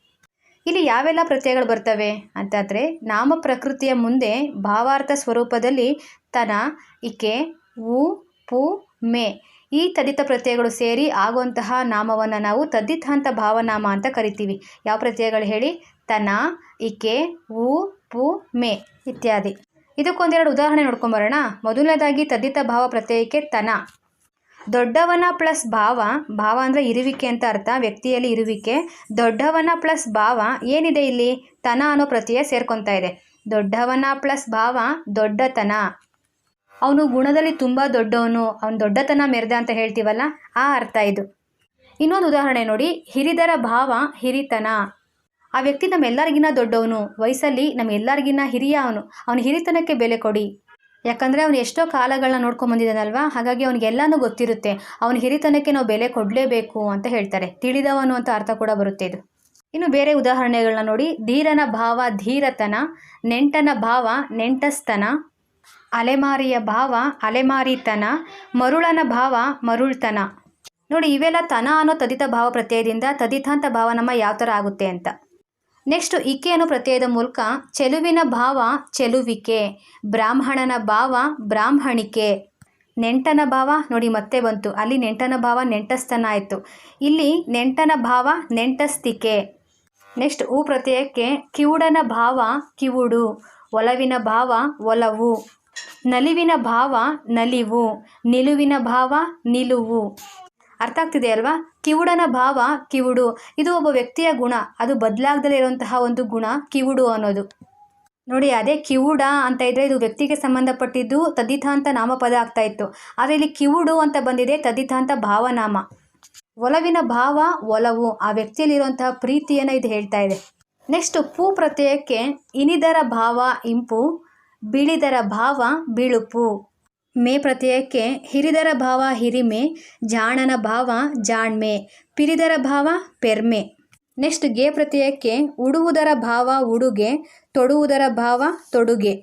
ಇಲ್ಲಿ ಯಾವೆಲ್ಲ ಪ್ರತ್ಯಯಗಳು ಬರ್ತವೆ ಅಂತಂದರೆ, ನಾಮ ಪ್ರಕೃತಿಯ ಮುಂದೆ ಭಾವಾರ್ಥ ಸ್ವರೂಪದಲ್ಲಿ ತನ, ಇಕೆ, ಉ, ಪು, ಮೆ. ಈ ತದಿತ ಪ್ರತ್ಯಯಗಳು ಸೇರಿ ಆಗುವಂತಹ ನಾಮವನ್ನು ನಾವು ತದ್ದಿತಾಂತ ಭಾವನಾಮ ಅಂತ ಕರಿತೀವಿ. ಯಾವ ಪ್ರತ್ಯಯಗಳು ಹೇಳಿ? ತನ, ಇಕೆ ಉ ಪು, ಮೇ ಇತ್ಯಾದಿ. ಇದಕ್ಕೊಂದೆರಡು ಉದಾಹರಣೆ ನೋಡ್ಕೊಂಬರೋಣ ಮೊದಲನೇದಾಗಿ ತದ್ದಿತ ಭಾವ ಪ್ರತ್ಯಯಕ್ಕೆ ತನ. ದೊಡ್ಡವನ ಪ್ಲಸ್ ಭಾವ ಭಾವ ಅಂದರೆ ಇರುವಿಕೆ ಅಂತ ಅರ್ಥ. ವ್ಯಕ್ತಿಯಲ್ಲಿ ಇರುವಿಕೆ. ದೊಡ್ಡವನ ಪ್ಲಸ್ ಭಾವ ಏನಿದೆ ಇಲ್ಲಿ? ತನ ಅನ್ನೋ ಪ್ರತ್ಯಯ ಸೇರ್ಕೊತಾ ಇದೆ. ದೊಡ್ಡವನ ಪ್ಲಸ್ ಭಾವ ದೊಡ್ಡತನ. ಅವನು ಗುಣದಲ್ಲಿ ತುಂಬ ದೊಡ್ಡವನು, ಅವನು ದೊಡ್ಡತನ ಮೆರೆದ ಅಂತ ಹೇಳ್ತೀವಲ್ಲ, ಆ ಅರ್ಥ ಇದು. ಇನ್ನೊಂದು ಉದಾಹರಣೆ ನೋಡಿ, ಹಿರಿದರ ಭಾವ ಹಿರಿತನ. ಆ ವ್ಯಕ್ತಿ ನಮ್ಮೆಲ್ಲರಿಗಿನ್ನ ದೊಡ್ಡವನು, ವಯಸ್ಸಲ್ಲಿ ನಮ್ಮೆಲ್ಲರಿಗಿನ್ನ ಹಿರಿಯ ಅವನು. ಅವನ ಹಿರಿತನಕ್ಕೆ ಬೆಲೆ ಕೊಡಿ. ಯಾಕಂದರೆ ಅವನು ಎಷ್ಟೋ ಕಾಲಗಳನ್ನ ನೋಡ್ಕೊಂಡು ಬಂದಿದ್ದಾನಲ್ವಾ? ಹಾಗಾಗಿ ಅವನಿಗೆಲ್ಲನೂ ಗೊತ್ತಿರುತ್ತೆ. ಅವನ ಹಿರಿತನಕ್ಕೆ ನಾವು ಬೆಲೆ ಕೊಡಲೇಬೇಕು ಅಂತ ಹೇಳ್ತಾರೆ. ತಿಳಿದವನು ಅಂತ ಅರ್ಥ ಕೂಡ ಬರುತ್ತೆ ಇದು. ಇನ್ನು ಬೇರೆ ಉದಾಹರಣೆಗಳನ್ನ ನೋಡಿ, ಧೀರನ ಭಾವ ಧೀರತನ, ನೆಂಟನ ಭಾವ ನೆಂಟಸ್ತನ ಅಲೆಮಾರಿಯ ಭಾವ ಅಲೆಮಾರಿತನ, ಮರುಳನ ಭಾವ ಮರುಳ್ತನ. ನೋಡಿ, ಇವೆಲ್ಲ ತನ ಅನ್ನೋ ತದಿತ ಭಾವ ಪ್ರತ್ಯಯದಿಂದ ತದಿತಾಂತ ಭಾವ ನಮ್ಮ ಯಾವ ಥರ ಆಗುತ್ತೆ ಅಂತ. ನೆಕ್ಸ್ಟ್, ಇಕೆ ಅನ್ನೋ ಪ್ರತ್ಯಯದ ಮೂಲಕ ಚೆಲುವಿನ ಭಾವ ಚೆಲುವಿಕೆ, ಬ್ರಾಹ್ಮಣನ ಭಾವ ಬ್ರಾಹ್ಮಣಿಕೆ. ನೆಂಟನ ಭಾವ, ನೋಡಿ, ಮತ್ತೆ ಬಂತು. ಅಲ್ಲಿ ನೆಂಟನ ಭಾವ ನೆಂಟಸ್ತನ ಆಯಿತು ಇಲ್ಲಿ ನೆಂಟನ ಭಾವ ನೆಂಟಸ್ತಿಕೆ ನೆಕ್ಸ್ಟ್ ಹೂ ಪ್ರತ್ಯಯಕ್ಕೆ ಕಿವುಡನ ಭಾವ ಕಿವುಡು, ಒಲವಿನ ಭಾವ ಒಲವು. ನಲಿವಿನ ಭಾವ ನಲಿವು, ನಿಲುವಿನ ಭಾವ ನಿಲುವು. ಅರ್ಥ ಆಗ್ತಿದೆ ಅಲ್ವಾ? ಕಿವುಡನ ಭಾವ ಕಿವುಡು. ಇದು ಒಬ್ಬ ವ್ಯಕ್ತಿಯ ಗುಣ. ಅದು ಬದಲಾಗದಲ್ಲಿ ಇರುವಂತಹ ಒಂದು ಗುಣ, ಕಿವುಡು ಅನ್ನೋದು. ನೋಡಿ, ಅದೇ ಕಿವುಡ ಅಂತ ಇದ್ರೆ ಇದು ವ್ಯಕ್ತಿಗೆ ಸಂಬಂಧಪಟ್ಟಿದ್ದು ತದಿತಾಂತ ನಾಮಪದ ಆಗ್ತಾ ಇತ್ತು. ಆದರೆ ಇಲ್ಲಿ ಕಿವುಡು ಅಂತ ಬಂದಿದೆ ತದಿತಾಂತ ಭಾವನಾಮ. ಒಲವಿನ ಭಾವ ಒಲವು. ಆ ವ್ಯಕ್ತಿಯಲ್ಲಿರುವಂತಹ ಪ್ರೀತಿಯನ್ನು ಇದು ಹೇಳ್ತಾ ಇದೆ. ನೆಕ್ಸ್ಟ್ ಪೂ ಪ್ರತ್ಯಯಕ್ಕೆ ಇನಿದರ ಭಾವ ಇಂಪು. ಬಿಳಿದರ ಭಾವ ಬಿಳುಪು. ಮೇ ಪ್ರತ್ಯಯಕ್ಕೆ ಹಿರಿದರ ಭಾವ ಹಿರಿಮೆ, ಜಾಣನ ಭಾವ ಜಾಣ್ಮೆ, ಪಿರಿದರ ಭಾವ ಪೆರ್ಮೆ. ನೆಕ್ಸ್ಟ್ಗೆ ಪ್ರತ್ಯಯಕ್ಕೆ ಉಡುವುದರ ಭಾವ ಉಡುಗೆ, ತೊಡುವುದರ ಭಾವ ತೊಡುಗೆ.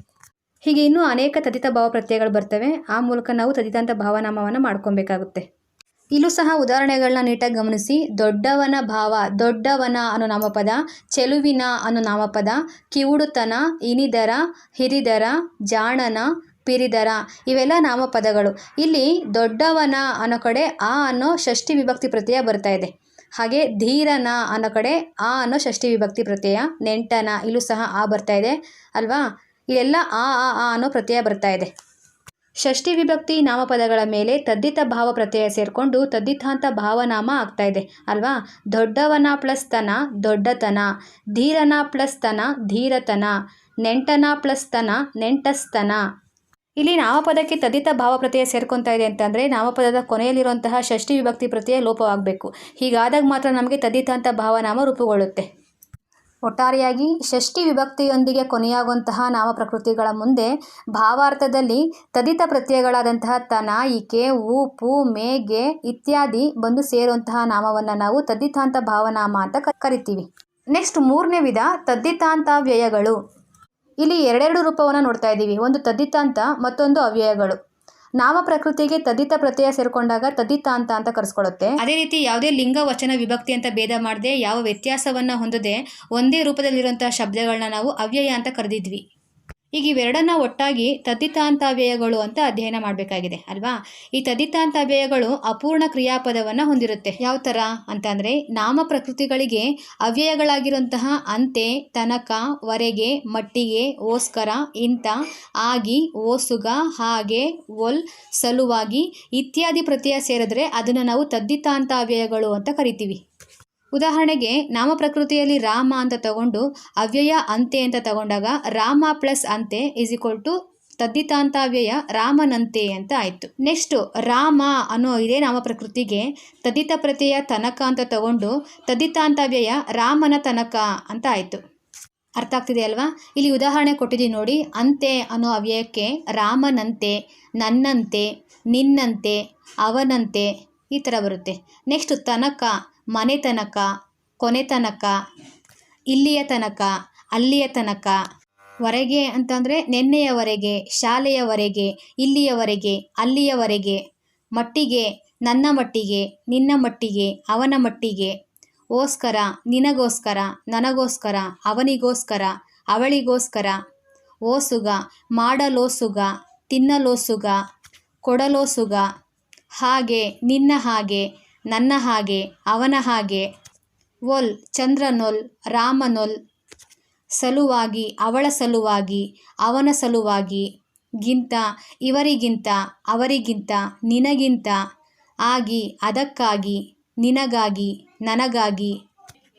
ಹೀಗೆ ಇನ್ನೂ ಅನೇಕ ತದಿತ ಭಾವ ಪ್ರತ್ಯಯಗಳು ಬರ್ತವೆ. ಆ ಮೂಲಕ ನಾವು ತದಿತಾಂತ ಭಾವನಾಮವನ್ನು ಮಾಡ್ಕೊಬೇಕಾಗುತ್ತೆ. ಇಲ್ಲೂ ಸಹ ಉದಾಹರಣೆಗಳನ್ನ ನೀಟಾಗಿ ಗಮನಿಸಿ. ದೊಡ್ಡವನ ಭಾವ, ದೊಡ್ಡವನ ಅನ್ನೋ ನಾಮಪದ ಚೆಲುವಿನ ಅನ್ನೋ ನಾಮಪದ ಕಿವುಡುತನ, ಇನಿದರ, ಹಿರಿದರ, ಜಾಣನ, ಪಿರಿದರ ಇವೆಲ್ಲ ನಾಮಪದಗಳು. ಇಲ್ಲಿ ದೊಡ್ಡವನ ಅನ್ನೋ ಕಡೆ ಆ ಅನ್ನೋ ಷಷ್ಠಿ ವಿಭಕ್ತಿ ಪ್ರತ್ಯಯ ಬರ್ತಾ ಇದೆ. ಹಾಗೆ ಧೀರನ ಅನ್ನೋ ಕಡೆ ಆ ಅನ್ನೋ ಷಷ್ಠಿ ವಿಭಕ್ತಿ ಪ್ರತ್ಯಯ, ನೆಂಟನ ಇಲ್ಲೂ ಸಹ ಆ ಬರ್ತಾ ಇದೆ. ಅಲ್ವಾ? ಇಲ್ಲೆಲ್ಲ ಆ ಆ ಅನ್ನೋ ಪ್ರತ್ಯಯ ಬರ್ತಾ ಇದೆ. ಷಷ್ಠಿ ವಿಭಕ್ತಿ ನಾಮಪದಗಳ ಮೇಲೆ ತದ್ದಿತ ಭಾವ ಪ್ರತ್ಯಯ ಸೇರಿಕೊಂಡು ತದ್ದಿತಾಂತ ಭಾವನಾಮ ಆಗ್ತಾ ಇದೆ, ಅಲ್ವಾ? ದೊಡ್ಡವನ ಪ್ಲಸ್ ತನ, ದೊಡ್ಡತನ. ಧೀರನ ಪ್ಲಸ್ ತನ, ಧೀರತನ. ನೆಂಟನ ಪ್ಲಸ್ ತನ, ನೆಂಟಸ್ತನ. ಇಲ್ಲಿ ನಾಮಪದಕ್ಕೆ ತದ್ದಿತ ಭಾವ ಪ್ರತ್ಯಯ ಸೇರ್ಕೊತಾ ಇದೆ ಅಂತಂದರೆ ನಾಮಪದದ ಕೊನೆಯಲ್ಲಿರುವಂತಹ ಷಷ್ಠಿ ವಿಭಕ್ತಿ ಪ್ರತ್ಯಯ ಲೋಪವಾಗಬೇಕು. ಹೀಗಾದಾಗ ಮಾತ್ರ ನಮಗೆ ತದ್ದಿತಾಂತ ಭಾವನಾಮ ರೂಪುಗೊಳ್ಳುತ್ತೆ. ಒಟ್ಟಾರೆಯಾಗಿ ಷಷ್ಠಿ ವಿಭಕ್ತಿಯೊಂದಿಗೆ ಕೊನೆಯಾಗುವಂತಹ ನಾಮ ಪ್ರಕೃತಿಗಳ ಮುಂದೆ ಭಾವಾರ್ಥದಲ್ಲಿ ತದಿತ ಪ್ರತ್ಯಯಗಳಾದಂತಹ ತನ ಈಕೆ ಊಪು ಮೇಗೆ ಇತ್ಯಾದಿ ಬಂದು ಸೇರುವಂತಹ ನಾಮವನ್ನು ನಾವು ತದ್ದಿತಾಂತ ಭಾವನಾಮ ಅಂತ ಕರಿತೀವಿ. ನೆಕ್ಸ್ಟ್ ಮೂರನೇ ವಿಧ, ತದ್ದಿತಾಂತ ವ್ಯಯಗಳು. ಇಲ್ಲಿ ಎರಡೆರಡು ರೂಪವನ್ನು ನೋಡ್ತಾ ಇದ್ದೀವಿ. ಒಂದು ತದ್ದಿತಾಂತ, ಮತ್ತೊಂದು ಅವ್ಯಯಗಳು. ನಾಮ ಪ್ರಕೃತಿಗೆ ತದಿತ ಪ್ರತ್ಯಯ ಸೇರಿಕೊಂಡಾಗ ಅಂತ ಅಂತ ಕರೆಸ್ಕೊಳ್ಳುತ್ತೆ ಅದೇ ರೀತಿ ಯಾವುದೇ ಲಿಂಗ, ವಚನ, ವಿಭಕ್ತಿ ಅಂತ ಭೇದ ಮಾಡದೆ, ಯಾವ ವ್ಯತ್ಯಾಸವನ್ನ ಹೊಂದದೆ, ಒಂದೇ ರೂಪದಲ್ಲಿರುವಂತಹ ಶಬ್ದಗಳನ್ನ ನಾವು ಅವ್ಯಯ ಅಂತ ಕರೆದಿದ್ವಿ. ಈಗ ಇವೆರಡನ್ನ ಒಟ್ಟಾಗಿ ತದ್ದಿತಾಂತಾವ್ಯಯಗಳು ಅಂತ ಅಧ್ಯಯನ ಮಾಡಬೇಕಾಗಿದೆ, ಅಲ್ವಾ? ಈ ತದ್ದಿತಾಂತಾವ್ಯಯಗಳು ಅಪೂರ್ಣ ಕ್ರಿಯಾಪದವನ್ನು ಹೊಂದಿರುತ್ತೆ. ಯಾವ ಥರ ಅಂತಂದರೆ, ನಾಮ ಪ್ರಕೃತಿಗಳಿಗೆ ಅವ್ಯಯಗಳಾಗಿರುವಂತಹ ಅಂತೆ, ತನಕ, ವರೆಗೆ, ಮಟ್ಟಿಗೆ, ಓಸ್ಕರ, ಇಂತ, ಆಗಿ, ಓಸುಗ, ಹಾಗೆ, ಒಲ್, ಸಲುವಾಗಿ ಇತ್ಯಾದಿ ಪ್ರತ್ಯಯ ಸೇರಿದ್ರೆ ಅದನ್ನು ನಾವು ತದ್ದಿತಾಂತಾವ್ಯಯಗಳು ಅಂತ ಕರಿತೀವಿ. ಉದಾಹರಣೆಗೆ ನಾಮ ಪ್ರಕೃತಿಯಲ್ಲಿ ರಾಮ ಅಂತ ತಗೊಂಡು, ಅವ್ಯಯ ಅಂತೆ ಅಂತ ತಗೊಂಡಾಗ, ರಾಮ ಪ್ಲಸ್ ಅಂತೆ ಇಸ್ ಈಕ್ವಲ್ ಟು ತದ್ದಿತಾಂತಾವ್ಯಯ ರಾಮನಂತೆ ಅಂತ ಆಯಿತು. ನೆಕ್ಸ್ಟು ರಾಮ ಅನ್ನೋ ಇದೇ ನಾಮ ಪ್ರಕೃತಿಗೆ ತದ್ದಿತ ಪ್ರತ್ಯಯ ತನಕ ಅಂತ ತಗೊಂಡು, ತದ್ದಿತಾಂತಾವ್ಯಯ ರಾಮನ ತನಕ ಅಂತ ಆಯಿತು. ಅರ್ಥ ಆಗ್ತಿದೆ ಅಲ್ವಾ? ಇಲ್ಲಿ ಉದಾಹರಣೆ ಕೊಟ್ಟಿದ್ದೀನಿ ನೋಡಿ. ಅಂತೆ ಅನ್ನೋ ಅವ್ಯಯಕ್ಕೆ ರಾಮನಂತೆ, ನನ್ನಂತೆ, ನಿನ್ನಂತೆ, ಅವನಂತೆ ಈ ಥರ ಬರುತ್ತೆ. ನೆಕ್ಸ್ಟ್ ತನಕ. ಮನೆ ತನಕ, ಕೊನೆ ತನಕ, ಇಲ್ಲಿಯ ತನಕ, ಅಲ್ಲಿಯ ತನಕ, ವರೆಗೆ ಅಂತಂದರೆ ನಿನ್ನೆಯವರೆಗೆ, ಶಾಲೆಯವರೆಗೆ, ಇಲ್ಲಿಯವರೆಗೆ, ಅಲ್ಲಿಯವರೆಗೆ, ಮಟ್ಟಿಗೆ, ನನ್ನ ಮಟ್ಟಿಗೆ, ನಿನ್ನ ಮಟ್ಟಿಗೆ, ಅವನ ಮಟ್ಟಿಗೆ. ಓಸ್ಕರ, ನಿನಗೋಸ್ಕರ, ನನಗೋಸ್ಕರ, ಅವನಿಗೋಸ್ಕರ, ಅವಳಿಗೋಸ್ಕರ. ಓಸುಗ, ಮಾಡಲೋಸುಗ, ತಿನ್ನಲೋಸುಗ, ಕೊಡಲೋಸುಗ. ಹಾಗೆ, ನಿನ್ನ ಹಾಗೆ ನನ್ನ ಹಾಗೆ, ಅವನ ಹಾಗೆ. ಒಲ್ ಚಂದ್ರನೊಲ್, ರಾಮನೊಲ್. ಸಲುವಾಗಿ, ಅವಳ ಸಲುವಾಗಿ, ಅವನ ಸಲುವಾಗಿ. ಗಿಂತ, ಇವರಿಗಿಂತ, ಅವರಿಗಿಂತ, ನಿನಗಿಂತ. ಆಗಿ, ಅದಕ್ಕಾಗಿ, ನಿನಗಾಗಿ, ನನಗಾಗಿ.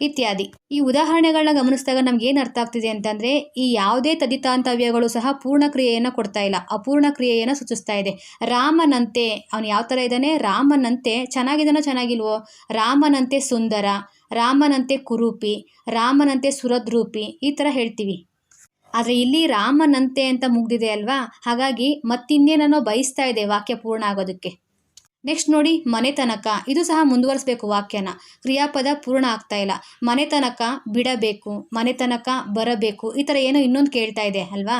ಇತ್ಯಾದಿ. ಈ ಉದಾಹರಣೆಗಳನ್ನ ಗಮನಿಸಿದಾಗ ನಮ್ಗೆ ಏನು ಅರ್ಥ ಆಗ್ತಿದೆ ಅಂತಂದರೆ, ಈ ಯಾವುದೇ ತದಿತಾಂತವ್ಯಗಳು ಸಹ ಪೂರ್ಣ ಕ್ರಿಯೆಯನ್ನು ಕೊಡ್ತಾ ಇಲ್ಲ ಅಪೂರ್ಣ ಕ್ರಿಯೆಯನ್ನು ಸೂಚಿಸ್ತಾ ಇದೆ. ರಾಮನಂತೆ, ಅವನು ಯಾವ ಥರ ಇದ್ದಾನೆ ರಾಮನಂತೆ ಚೆನ್ನಾಗಿದ್ದಾನೋ ಚೆನ್ನಾಗಿಲ್ವೋ? ರಾಮನಂತೆ ಸುಂದರ, ರಾಮನಂತೆ ಕುರೂಪಿ, ರಾಮನಂತೆ ಸುರದ್ರೂಪಿ ಈ ಥರ ಹೇಳ್ತೀವಿ. ಆದರೆ ಇಲ್ಲಿ ರಾಮನಂತೆ ಅಂತ ಮುಗ್ದಿದೆ ಅಲ್ವಾ? ಹಾಗಾಗಿ ಮತ್ತಿನ್ನೇನೋ ಬಯಸ್ತಾ ಇದೆ ವಾಕ್ಯ ಪೂರ್ಣ ಆಗೋದಕ್ಕೆ. ನೆಕ್ಸ್ಟ್ ನೋಡಿ ಮನೆತನಕ ಇದು ಸಹ ಮುಂದುವರಿಸಬೇಕು ವಾಕ್ಯನ. ಕ್ರಿಯಾಪದ ಪೂರ್ಣ ಆಗ್ತಾ ಇಲ್ಲ. ಮನೆತನಕ ಬಿಡಬೇಕು ಮನೆತನಕ ಬರಬೇಕು, ಈ ಥರ ಏನೋ ಇನ್ನೊಂದು ಕೇಳ್ತಾ ಇದೆ ಅಲ್ವಾ?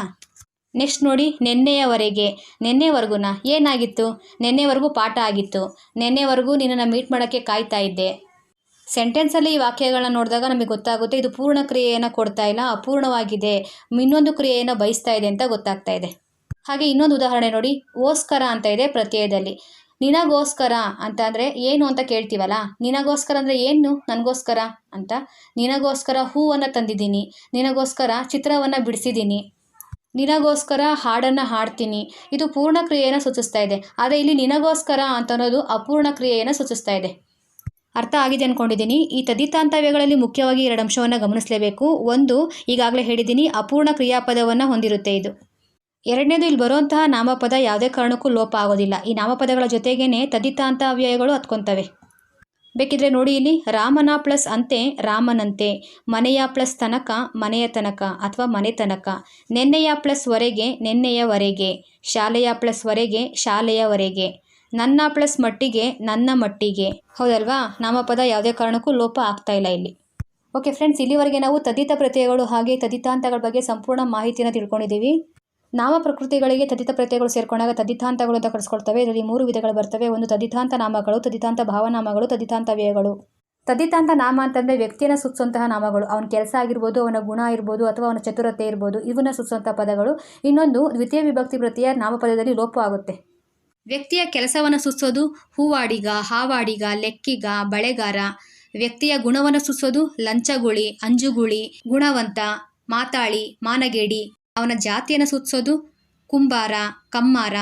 ನೆಕ್ಸ್ಟ್ ನೋಡಿ ನಿನ್ನೆಯವರೆಗೆ. ನಿನ್ನೆವರೆಗೂನ ಏನಾಗಿತ್ತು? ನಿನ್ನೆವರೆಗೂ ಪಾಠ ಆಗಿತ್ತು. ನಿನ್ನೆವರೆಗೂ ನಿನ್ನನ್ನು ಮೀಟ್ ಮಾಡೋಕ್ಕೆ ಕಾಯ್ತಾ ಇದ್ದೆ. ಸೆಂಟೆನ್ಸಲ್ಲಿ ಈ ವಾಕ್ಯಗಳನ್ನ ನೋಡಿದಾಗ ನಮಗೆ ಗೊತ್ತಾಗುತ್ತೆ, ಇದು ಪೂರ್ಣ ಕ್ರಿಯೆಯನ್ನು ಕೊಡ್ತಾ ಇಲ್ಲ, ಅಪೂರ್ಣವಾಗಿದೆ. ಇನ್ನೊಂದು ಕ್ರಿಯೆಯನ್ನು ಬಯಸ್ತಾ ಇದೆ ಅಂತ ಗೊತ್ತಾಗ್ತಾ ಇದೆ. ಹಾಗೆ ಇನ್ನೊಂದು ಉದಾಹರಣೆ ನೋಡಿ, ಓಸ್ಕರ ಅಂತ ಇದೆ ಪ್ರತ್ಯಯದಲ್ಲಿ. ನಿನಗೋಸ್ಕರ ಅಂತ ಅಂದರೆ ಏನು ಅಂತ ಕೇಳ್ತೀವಲ್ಲ? ನಿನಗೋಸ್ಕರ ಅಂದರೆ ಏನು? ನನಗೋಸ್ಕರ ಅಂತ. ನಿನಗೋಸ್ಕರ ಹೂವನ್ನು ತಂದಿದ್ದೀನಿ. ನಿನಗೋಸ್ಕರ ಚಿತ್ರವನ್ನು ಬಿಡಿಸಿದ್ದೀನಿ. ನಿನಗೋಸ್ಕರ ಹಾಡನ್ನು ಹಾಡ್ತೀನಿ. ಇದು ಪೂರ್ಣ ಕ್ರಿಯೆಯನ್ನು ಸೂಚಿಸ್ತಾ ಇದೆ. ಆದರೆ ಇಲ್ಲಿ ನಿನಗೋಸ್ಕರ ಅಂತ ಅನ್ನೋದು ಅಪೂರ್ಣ ಕ್ರಿಯೆಯನ್ನು ಸೂಚಿಸ್ತಾ ಇದೆ. ಅರ್ಥ ಆಗಿದೆ ಅಂದ್ಕೊಂಡಿದ್ದೀನಿ ಈ ತದಿತಾಂತವ್ಯಗಳಲ್ಲಿ ಮುಖ್ಯವಾಗಿ ಎರಡು ಅಂಶವನ್ನು ಗಮನಿಸಲೇಬೇಕು. ಒಂದು, ಈಗಾಗಲೇ ಹೇಳಿದ್ದೀನಿ, ಅಪೂರ್ಣ ಕ್ರಿಯಾಪದವನ್ನು ಹೊಂದಿರುತ್ತೆ ಇದು. ಎರಡನೇದು ಇಲ್ಲಿ ಬರುವಂತಹ ನಾಮಪದ ಯಾವುದೇ ಕಾರಣಕ್ಕೂ ಲೋಪ ಆಗೋದಿಲ್ಲ. ಈ ನಾಮಪದಗಳ ಜೊತೆಗೇನೆ ತದಿತಾಂತ ಅವ್ಯಯಗಳು ಹತ್ಕೊತವೆ ಬೇಕಿದ್ರೆ ನೋಡಿ ಇಲ್ಲಿ, ರಾಮನ ಪ್ಲಸ್ ಅಂತೆ ರಾಮನಂತೆ, ಮನೆಯ ಪ್ಲಸ್ ತನಕ ಮನೆಯ ತನಕ ಅಥವಾ ಮನೆ ತನಕ, ನೆನ್ನೆಯ ಪ್ಲಸ್ ವರೆಗೆ ನೆನ್ನೆಯವರೆಗೆ ಶಾಲೆಯ ಪ್ಲಸ್ ವರೆಗೆ ಶಾಲೆಯವರೆಗೆ ನನ್ನ ಪ್ಲಸ್ ಮಟ್ಟಿಗೆ ನನ್ನ ಮಟ್ಟಿಗೆ. ಹೌದಲ್ವಾ? ನಾಮಪದ ಯಾವುದೇ ಕಾರಣಕ್ಕೂ ಲೋಪ ಆಗ್ತಾ ಇಲ್ಲ ಇಲ್ಲಿ. ಓಕೆ ಫ್ರೆಂಡ್ಸ್ ಇಲ್ಲಿವರೆಗೆ ನಾವು ತದಿತ ಪ್ರತ್ಯಯಗಳು ಹಾಗೆ ತದಿತಾಂತಗಳ ಬಗ್ಗೆ ಸಂಪೂರ್ಣ ಮಾಹಿತಿಯನ್ನು ತಿಳ್ಕೊಂಡಿದ್ದೀವಿ. ನಾಮ ಪ್ರಕೃತಿಗಳಿಗೆ ತದಿತ ಪ್ರತ್ಯಯಗಳು ಸೇರ್ಕೊಂಡಾಗ ತದಿತಾಂತಗಳು ಅಂತ ಕರೆಸ್ಕೊಳ್ತವೆ ಇದರಲ್ಲಿ ಮೂರು ವಿಧಗಳು ಬರ್ತವೆ. ಒಂದು ತದಿತಾಂತ ನಾಮಗಳು, ತದಿತಾಂತ ಭಾವನಾಮಗಳು, ತದಿತಾಂತ ವ್ಯಯಗಳು. ತದಿತಾಂತ ನಾಮ ಅಂತಂದರೆ ವ್ಯಕ್ತಿಯನ್ನು ಸೂಚಿಸುವಂತಹ ನಾಮಗಳು. ಅವನ ಕೆಲಸ ಆಗಿರ್ಬೋದು, ಅವನ ಗುಣ ಇರ್ಬೋದು, ಅಥವಾ ಅವನ ಚತುರತೆ ಇರ್ಬೋದು, ಇವನ್ನ ಸೂಚಿಸುವಂಥ ಪದಗಳು. ಇನ್ನೊಂದು ದ್ವಿತೀಯ ವಿಭಕ್ತಿ ಪ್ರತಿಯ ನಾಮಪದದಲ್ಲಿ ಲೋಪ ಆಗುತ್ತೆ. ವ್ಯಕ್ತಿಯ ಕೆಲಸವನ್ನು ಸೂಚಿಸೋದು ಹೂವಾಡಿಗ, ಹಾವಾಡಿಗ, ಲೆಕ್ಕಿಗ, ಬಳೆಗಾರ. ವ್ಯಕ್ತಿಯ ಗುಣವನ್ನು ಸೂಚಿಸೋದು ಲಂಚಗುಳಿ, ಅಂಜುಗುಳಿ, ಗುಣವಂತ, ಮಾತಾಳಿ, ಮಾನಗೇಡಿ. ಅವನ ಜಾತಿಯನ್ನು ಸೂಚಿಸೋದು? ಕುಂಬಾರ, ಕಮ್ಮಾರ.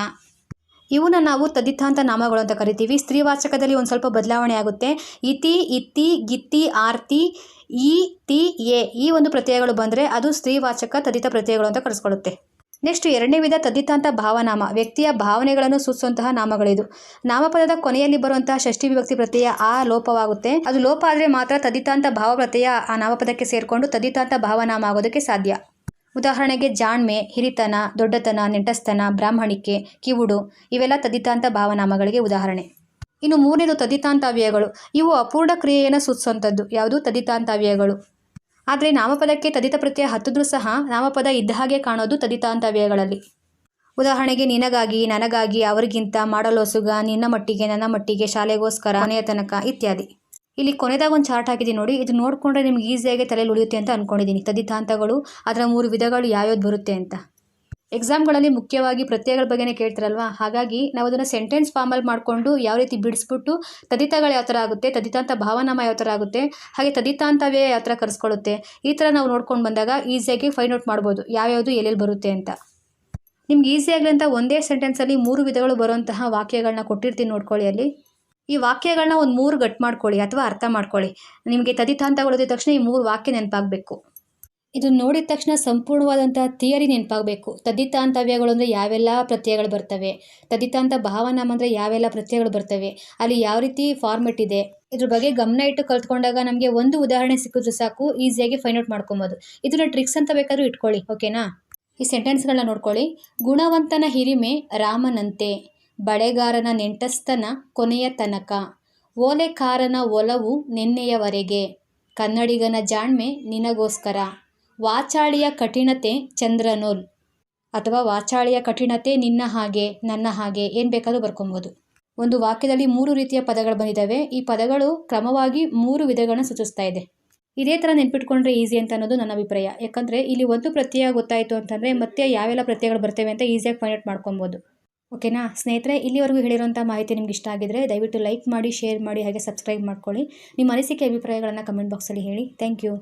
ಇವನ್ನ ನಾವು ತದಿತಾಂತ ನಾಮಗಳು ಅಂತ ಕರಿತೀವಿ. ಸ್ತ್ರೀವಾಚಕದಲ್ಲಿ ಒಂದು ಸ್ವಲ್ಪ ಬದಲಾವಣೆ ಆಗುತ್ತೆ. ಇತಿ, ಇತ್ತಿ, ಗಿತ್ತಿ, ಆರ್ತಿ, ಈ, ತಿ, ಎ ಈ ಒಂದು ಪ್ರತ್ಯಯಗಳು ಬಂದರೆ ಅದು ಸ್ತ್ರೀವಾಚಕ ತದಿತ ಪ್ರತ್ಯಯಗಳು ಅಂತ ಕರೆಸ್ಕೊಳ್ಳುತ್ತೆ. ನೆಕ್ಸ್ಟ್ ಎರಡನೇ ವಿಧ ತದ್ದಿತಾಂತ ಭಾವನಾಮ. ವ್ಯಕ್ತಿಯ ಭಾವನೆಗಳನ್ನು ಸೂಚಿಸುವಂತಹ ನಾಮಗಳಿದು. ನಾಮಪದದ ಕೊನೆಯಲ್ಲಿ ಬರುವಂತಹ ಷಷ್ಠಿ ವಿಭಕ್ತಿ ಪ್ರತ್ಯಯ ಆ ಲೋಪವಾಗುತ್ತೆ. ಅದು ಲೋಪ ಆದರೆ ಮಾತ್ರ ತದಿತಾಂತ ಭಾವ ಪ್ರತ್ಯಯ ಆ ನಾಮಪದಕ್ಕೆ ಸೇರಿಕೊಂಡು ತದಿತಾಂತ ಭಾವನಾಮ ಆಗೋದಕ್ಕೆ ಸಾಧ್ಯ. ಉದಾಹರಣೆಗೆ ಜಾಣ್ಮೆ, ಹಿರಿತನ, ದೊಡ್ಡತನ, ನೆಂಟಸ್ತನ, ಬ್ರಾಹ್ಮಣಿಕೆ, ಕಿವುಡು ಇವೆಲ್ಲ ತದಿತಾಂತ ಭಾವನಾಮಗಳಿಗೆ ಉದಾಹರಣೆ. ಇನ್ನು ಮೂರನೇದು ತದಿತಾಂತಾವ್ಯಯಗಳು ಇವು ಅಪೂರ್ಣ ಕ್ರಿಯೆಯನ್ನು ಸೂಚಿಸುವಂಥದ್ದು. ಯಾವುದು ತದಿತಾಂತಾವ್ಯಯಗಳು ಆದರೆ ನಾಮಪದಕ್ಕೆ ತದಿತ ಪ್ರತ್ಯಯ ಹತ್ತಿದ್ರೂ ಸಹ ನಾಮಪದ ಇದ್ದ ಹಾಗೆ ಕಾಣೋದು ತದಿತಾಂತವ್ಯಯಗಳಲ್ಲಿ ಉದಾಹರಣೆಗೆ ನಿನಗಾಗಿ, ನನಗಾಗಿ, ಅವರಿಗಿಂತ ಮಾಡಲೋಸುಗ ನಿನ್ನ ಮಟ್ಟಿಗೆ, ನನ್ನ ಮಟ್ಟಿಗೆ, ಶಾಲೆಗೋಸ್ಕರ ಮನೆಯ ತನಕ ಇತ್ಯಾದಿ. ಇಲ್ಲಿ ಕೊನೆದಾಗ ಒಂದು ಚಾರ್ಟ್ ಹಾಕಿದ್ದೀನಿ ನೋಡಿ. ಇದು ನೋಡಿಕೊಂಡ್ರೆ ನಿಮ್ಗೆ ಈಸಿಯಾಗಿ ತಲೆಯಲ್ಲಿ ಉಳಿಯುತ್ತೆ ಅಂತ ಅಂದ್ಕೊಂಡಿದ್ದೀನಿ ತದಿತಾಂತಗಳು ಅದರ ಮೂರು ವಿಧಗಳು ಯಾವ್ಯಾವ್ದು ಬರುತ್ತೆ ಅಂತ. ಎಕ್ಸಾಮ್ಗಳಲ್ಲಿ ಮುಖ್ಯವಾಗಿ ಪ್ರತ್ಯಯಗಳ ಬಗ್ಗೆನೇ ಕೇಳ್ತಾರಲ್ವಾ? ಹಾಗಾಗಿ ನಾವು ಅದನ್ನು ಸೆಂಟೆನ್ಸ್ ಫಾರ್ಮಲ್ಲಿ ಮಾಡಿಕೊಂಡು ಯಾವ ರೀತಿ ಬಿಡಿಸ್ಬಿಟ್ಟು ತದಿತಗಳು ಯಾವ ಥರ ಆಗುತ್ತೆ ತದಿತಾಂತ ಭಾವನಾಮ ಯಾವ ಥರ ಆಗುತ್ತೆ, ಹಾಗೆ ತದಿತಾಂತವೇ ಯಾವ ಥರ ಕರೆಸ್ಕೊಳ್ಳುತ್ತೆ, ಈ ಥರ ನಾವು ನೋಡ್ಕೊಂಡು ಬಂದಾಗ ಈಸಿಯಾಗಿ ಫೈಂಡ್ ಔಟ್ ಮಾಡ್ಬೋದು ಯಾವ್ಯಾವುದು ಎಲ್ಲೆಲ್ಲಿ ಬರುತ್ತೆ ಅಂತ. ನಿಮ್ಗೆ ಈಸಿ ಅಂತ ಒಂದೇ ಸೆಂಟೆನ್ಸಲ್ಲಿ ಮೂರು ವಿಧಗಳು ಬರುವಂತಹ ವಾಕ್ಯಗಳನ್ನ ಕೊಟ್ಟಿರ್ತೀನಿ ನೋಡ್ಕೊಳ್ಳಿ ಅಲ್ಲಿ. ಈ ವಾಕ್ಯಗಳನ್ನ ಒಂದು ಮೂರು ಗಟ್ಟು ಮಾಡ್ಕೊಳ್ಳಿ ಅಥವಾ ಅರ್ಥ ಮಾಡ್ಕೊಳ್ಳಿ. ನಿಮಗೆ ತದಿತಾಂತಗಳು ಓದಿದ ತಕ್ಷಣ ಈ ಮೂರು ವಾಕ್ಯ ನೆನಪಾಗಬೇಕು. ಇದು ನೋಡಿದ ತಕ್ಷಣ ಸಂಪೂರ್ಣವಾದಂಥ ಥಿಯರಿ ನೆನಪಾಗಬೇಕು. ತದಿತಾಂತವ್ಯಗಳು ಅಂದರೆ ಯಾವೆಲ್ಲ ಪ್ರತ್ಯಯಗಳು ಬರ್ತವೆ? ತದಿತಾಂತ ಭಾವನಾಮ ಅಂದರೆ ಯಾವೆಲ್ಲ ಪ್ರತ್ಯಯಗಳು ಬರ್ತವೆ? ಅಲ್ಲಿ ಯಾವ ರೀತಿ ಫಾರ್ಮೆಟ್ ಇದೆ? ಇದ್ರ ಬಗ್ಗೆ ಗಮನ ಇಟ್ಟು ಕಲ್ತ್ಕೊಂಡಾಗ ನಮಗೆ ಒಂದು ಉದಾಹರಣೆ ಸಿಕ್ಕಿದ್ರು ಸಾಕು ಈಸಿಯಾಗಿ ಫೈಂಡ್ ಔಟ್ ಮಾಡ್ಕೊಬೋದು. ಇದನ್ನ ಟ್ರಿಕ್ಸ್ ಅಂತ ಬೇಕಾದ್ರೂ ಇಟ್ಕೊಳ್ಳಿ ಓಕೆನಾ ಈ ಸೆಂಟೆನ್ಸ್ಗಳನ್ನ ನೋಡ್ಕೊಳ್ಳಿ. ಗುಣವಂತನ ಹಿರಿಮೆ ರಾಮನಂತೆ. ಬಳೆಗಾರನ ನೆಂಟಸ್ತನ ಕೊನೆಯ ತನಕ. ಓಲೆಕಾರನ ಒಲವು ನಿನ್ನೆಯವರೆಗೆ. ಕನ್ನಡಿಗನ ಜಾಣ್ಮೆ ನಿನಗೋಸ್ಕರ. ವಾಚಾಳಿಯ ಕಠಿಣತೆ ಚಂದ್ರನೋಲ್. ಅಥವಾ ವಾಚಾಳಿಯ ಕಠಿಣತೆ ನಿನ್ನ ಹಾಗೆ, ನನ್ನ ಹಾಗೆ, ಏನು ಬೇಕಾದರೂ ಬರ್ಕೊಬೋದು. ಒಂದು ವಾಕ್ಯದಲ್ಲಿ ಮೂರು ರೀತಿಯ ಪದಗಳು ಬಂದಿದ್ದಾವೆ. ಈ ಪದಗಳು ಕ್ರಮವಾಗಿ ಮೂರು ವಿಧಗಳನ್ನ ಸೂಚಿಸ್ತಾ ಇದೆ. ಇದೇ ಥರ ನೆನ್ಪಿಟ್ಕೊಂಡ್ರೆ ಈಸಿ ಅಂತ ಅನ್ನೋದು ನನ್ನ ಅಭಿಪ್ರಾಯ. ಯಾಕಂದರೆ ಇಲ್ಲಿ ಒಂದು ಪ್ರತ್ಯಯ ಗೊತ್ತಾಯಿತು ಅಂತಂದರೆ ಮತ್ತೆ ಯಾವೆಲ್ಲ ಪ್ರತ್ಯಯಗಳು ಬರ್ತವೆ ಅಂತ ಈಸಿಯಾಗಿ ಫೈಂಡ್ ಔಟ್ ಮಾಡ್ಕೊಬೋದು. ಓಕೆನಾ? ಸ್ನೇಹಿತರೆ, ಇಲ್ಲಿವರೆಗೂ ಹೇಳಿರುವಂಥ ಮಾಹಿತಿ ನಿಮ್ಗೆ ಇಷ್ಟ ಆಗಿದ್ರೆ ದಯವಿಟ್ಟು ಲೈಕ್ ಮಾಡಿ ಶೇರ್ ಮಾಡಿ, ಹಾಗೆ ಸಬ್ಸ್ಕ್ರೈಬ್ ಮಾಡ್ಕೊಳ್ಳಿ. ನಿಮ್ಮ ಅನಿಸಿಕೆ, ಅಭಿಪ್ರಾಯಗಳನ್ನು ಕಮೆಂಟ್ ಬಾಕ್ಸಲ್ಲಿ ಹೇಳಿ. Thank you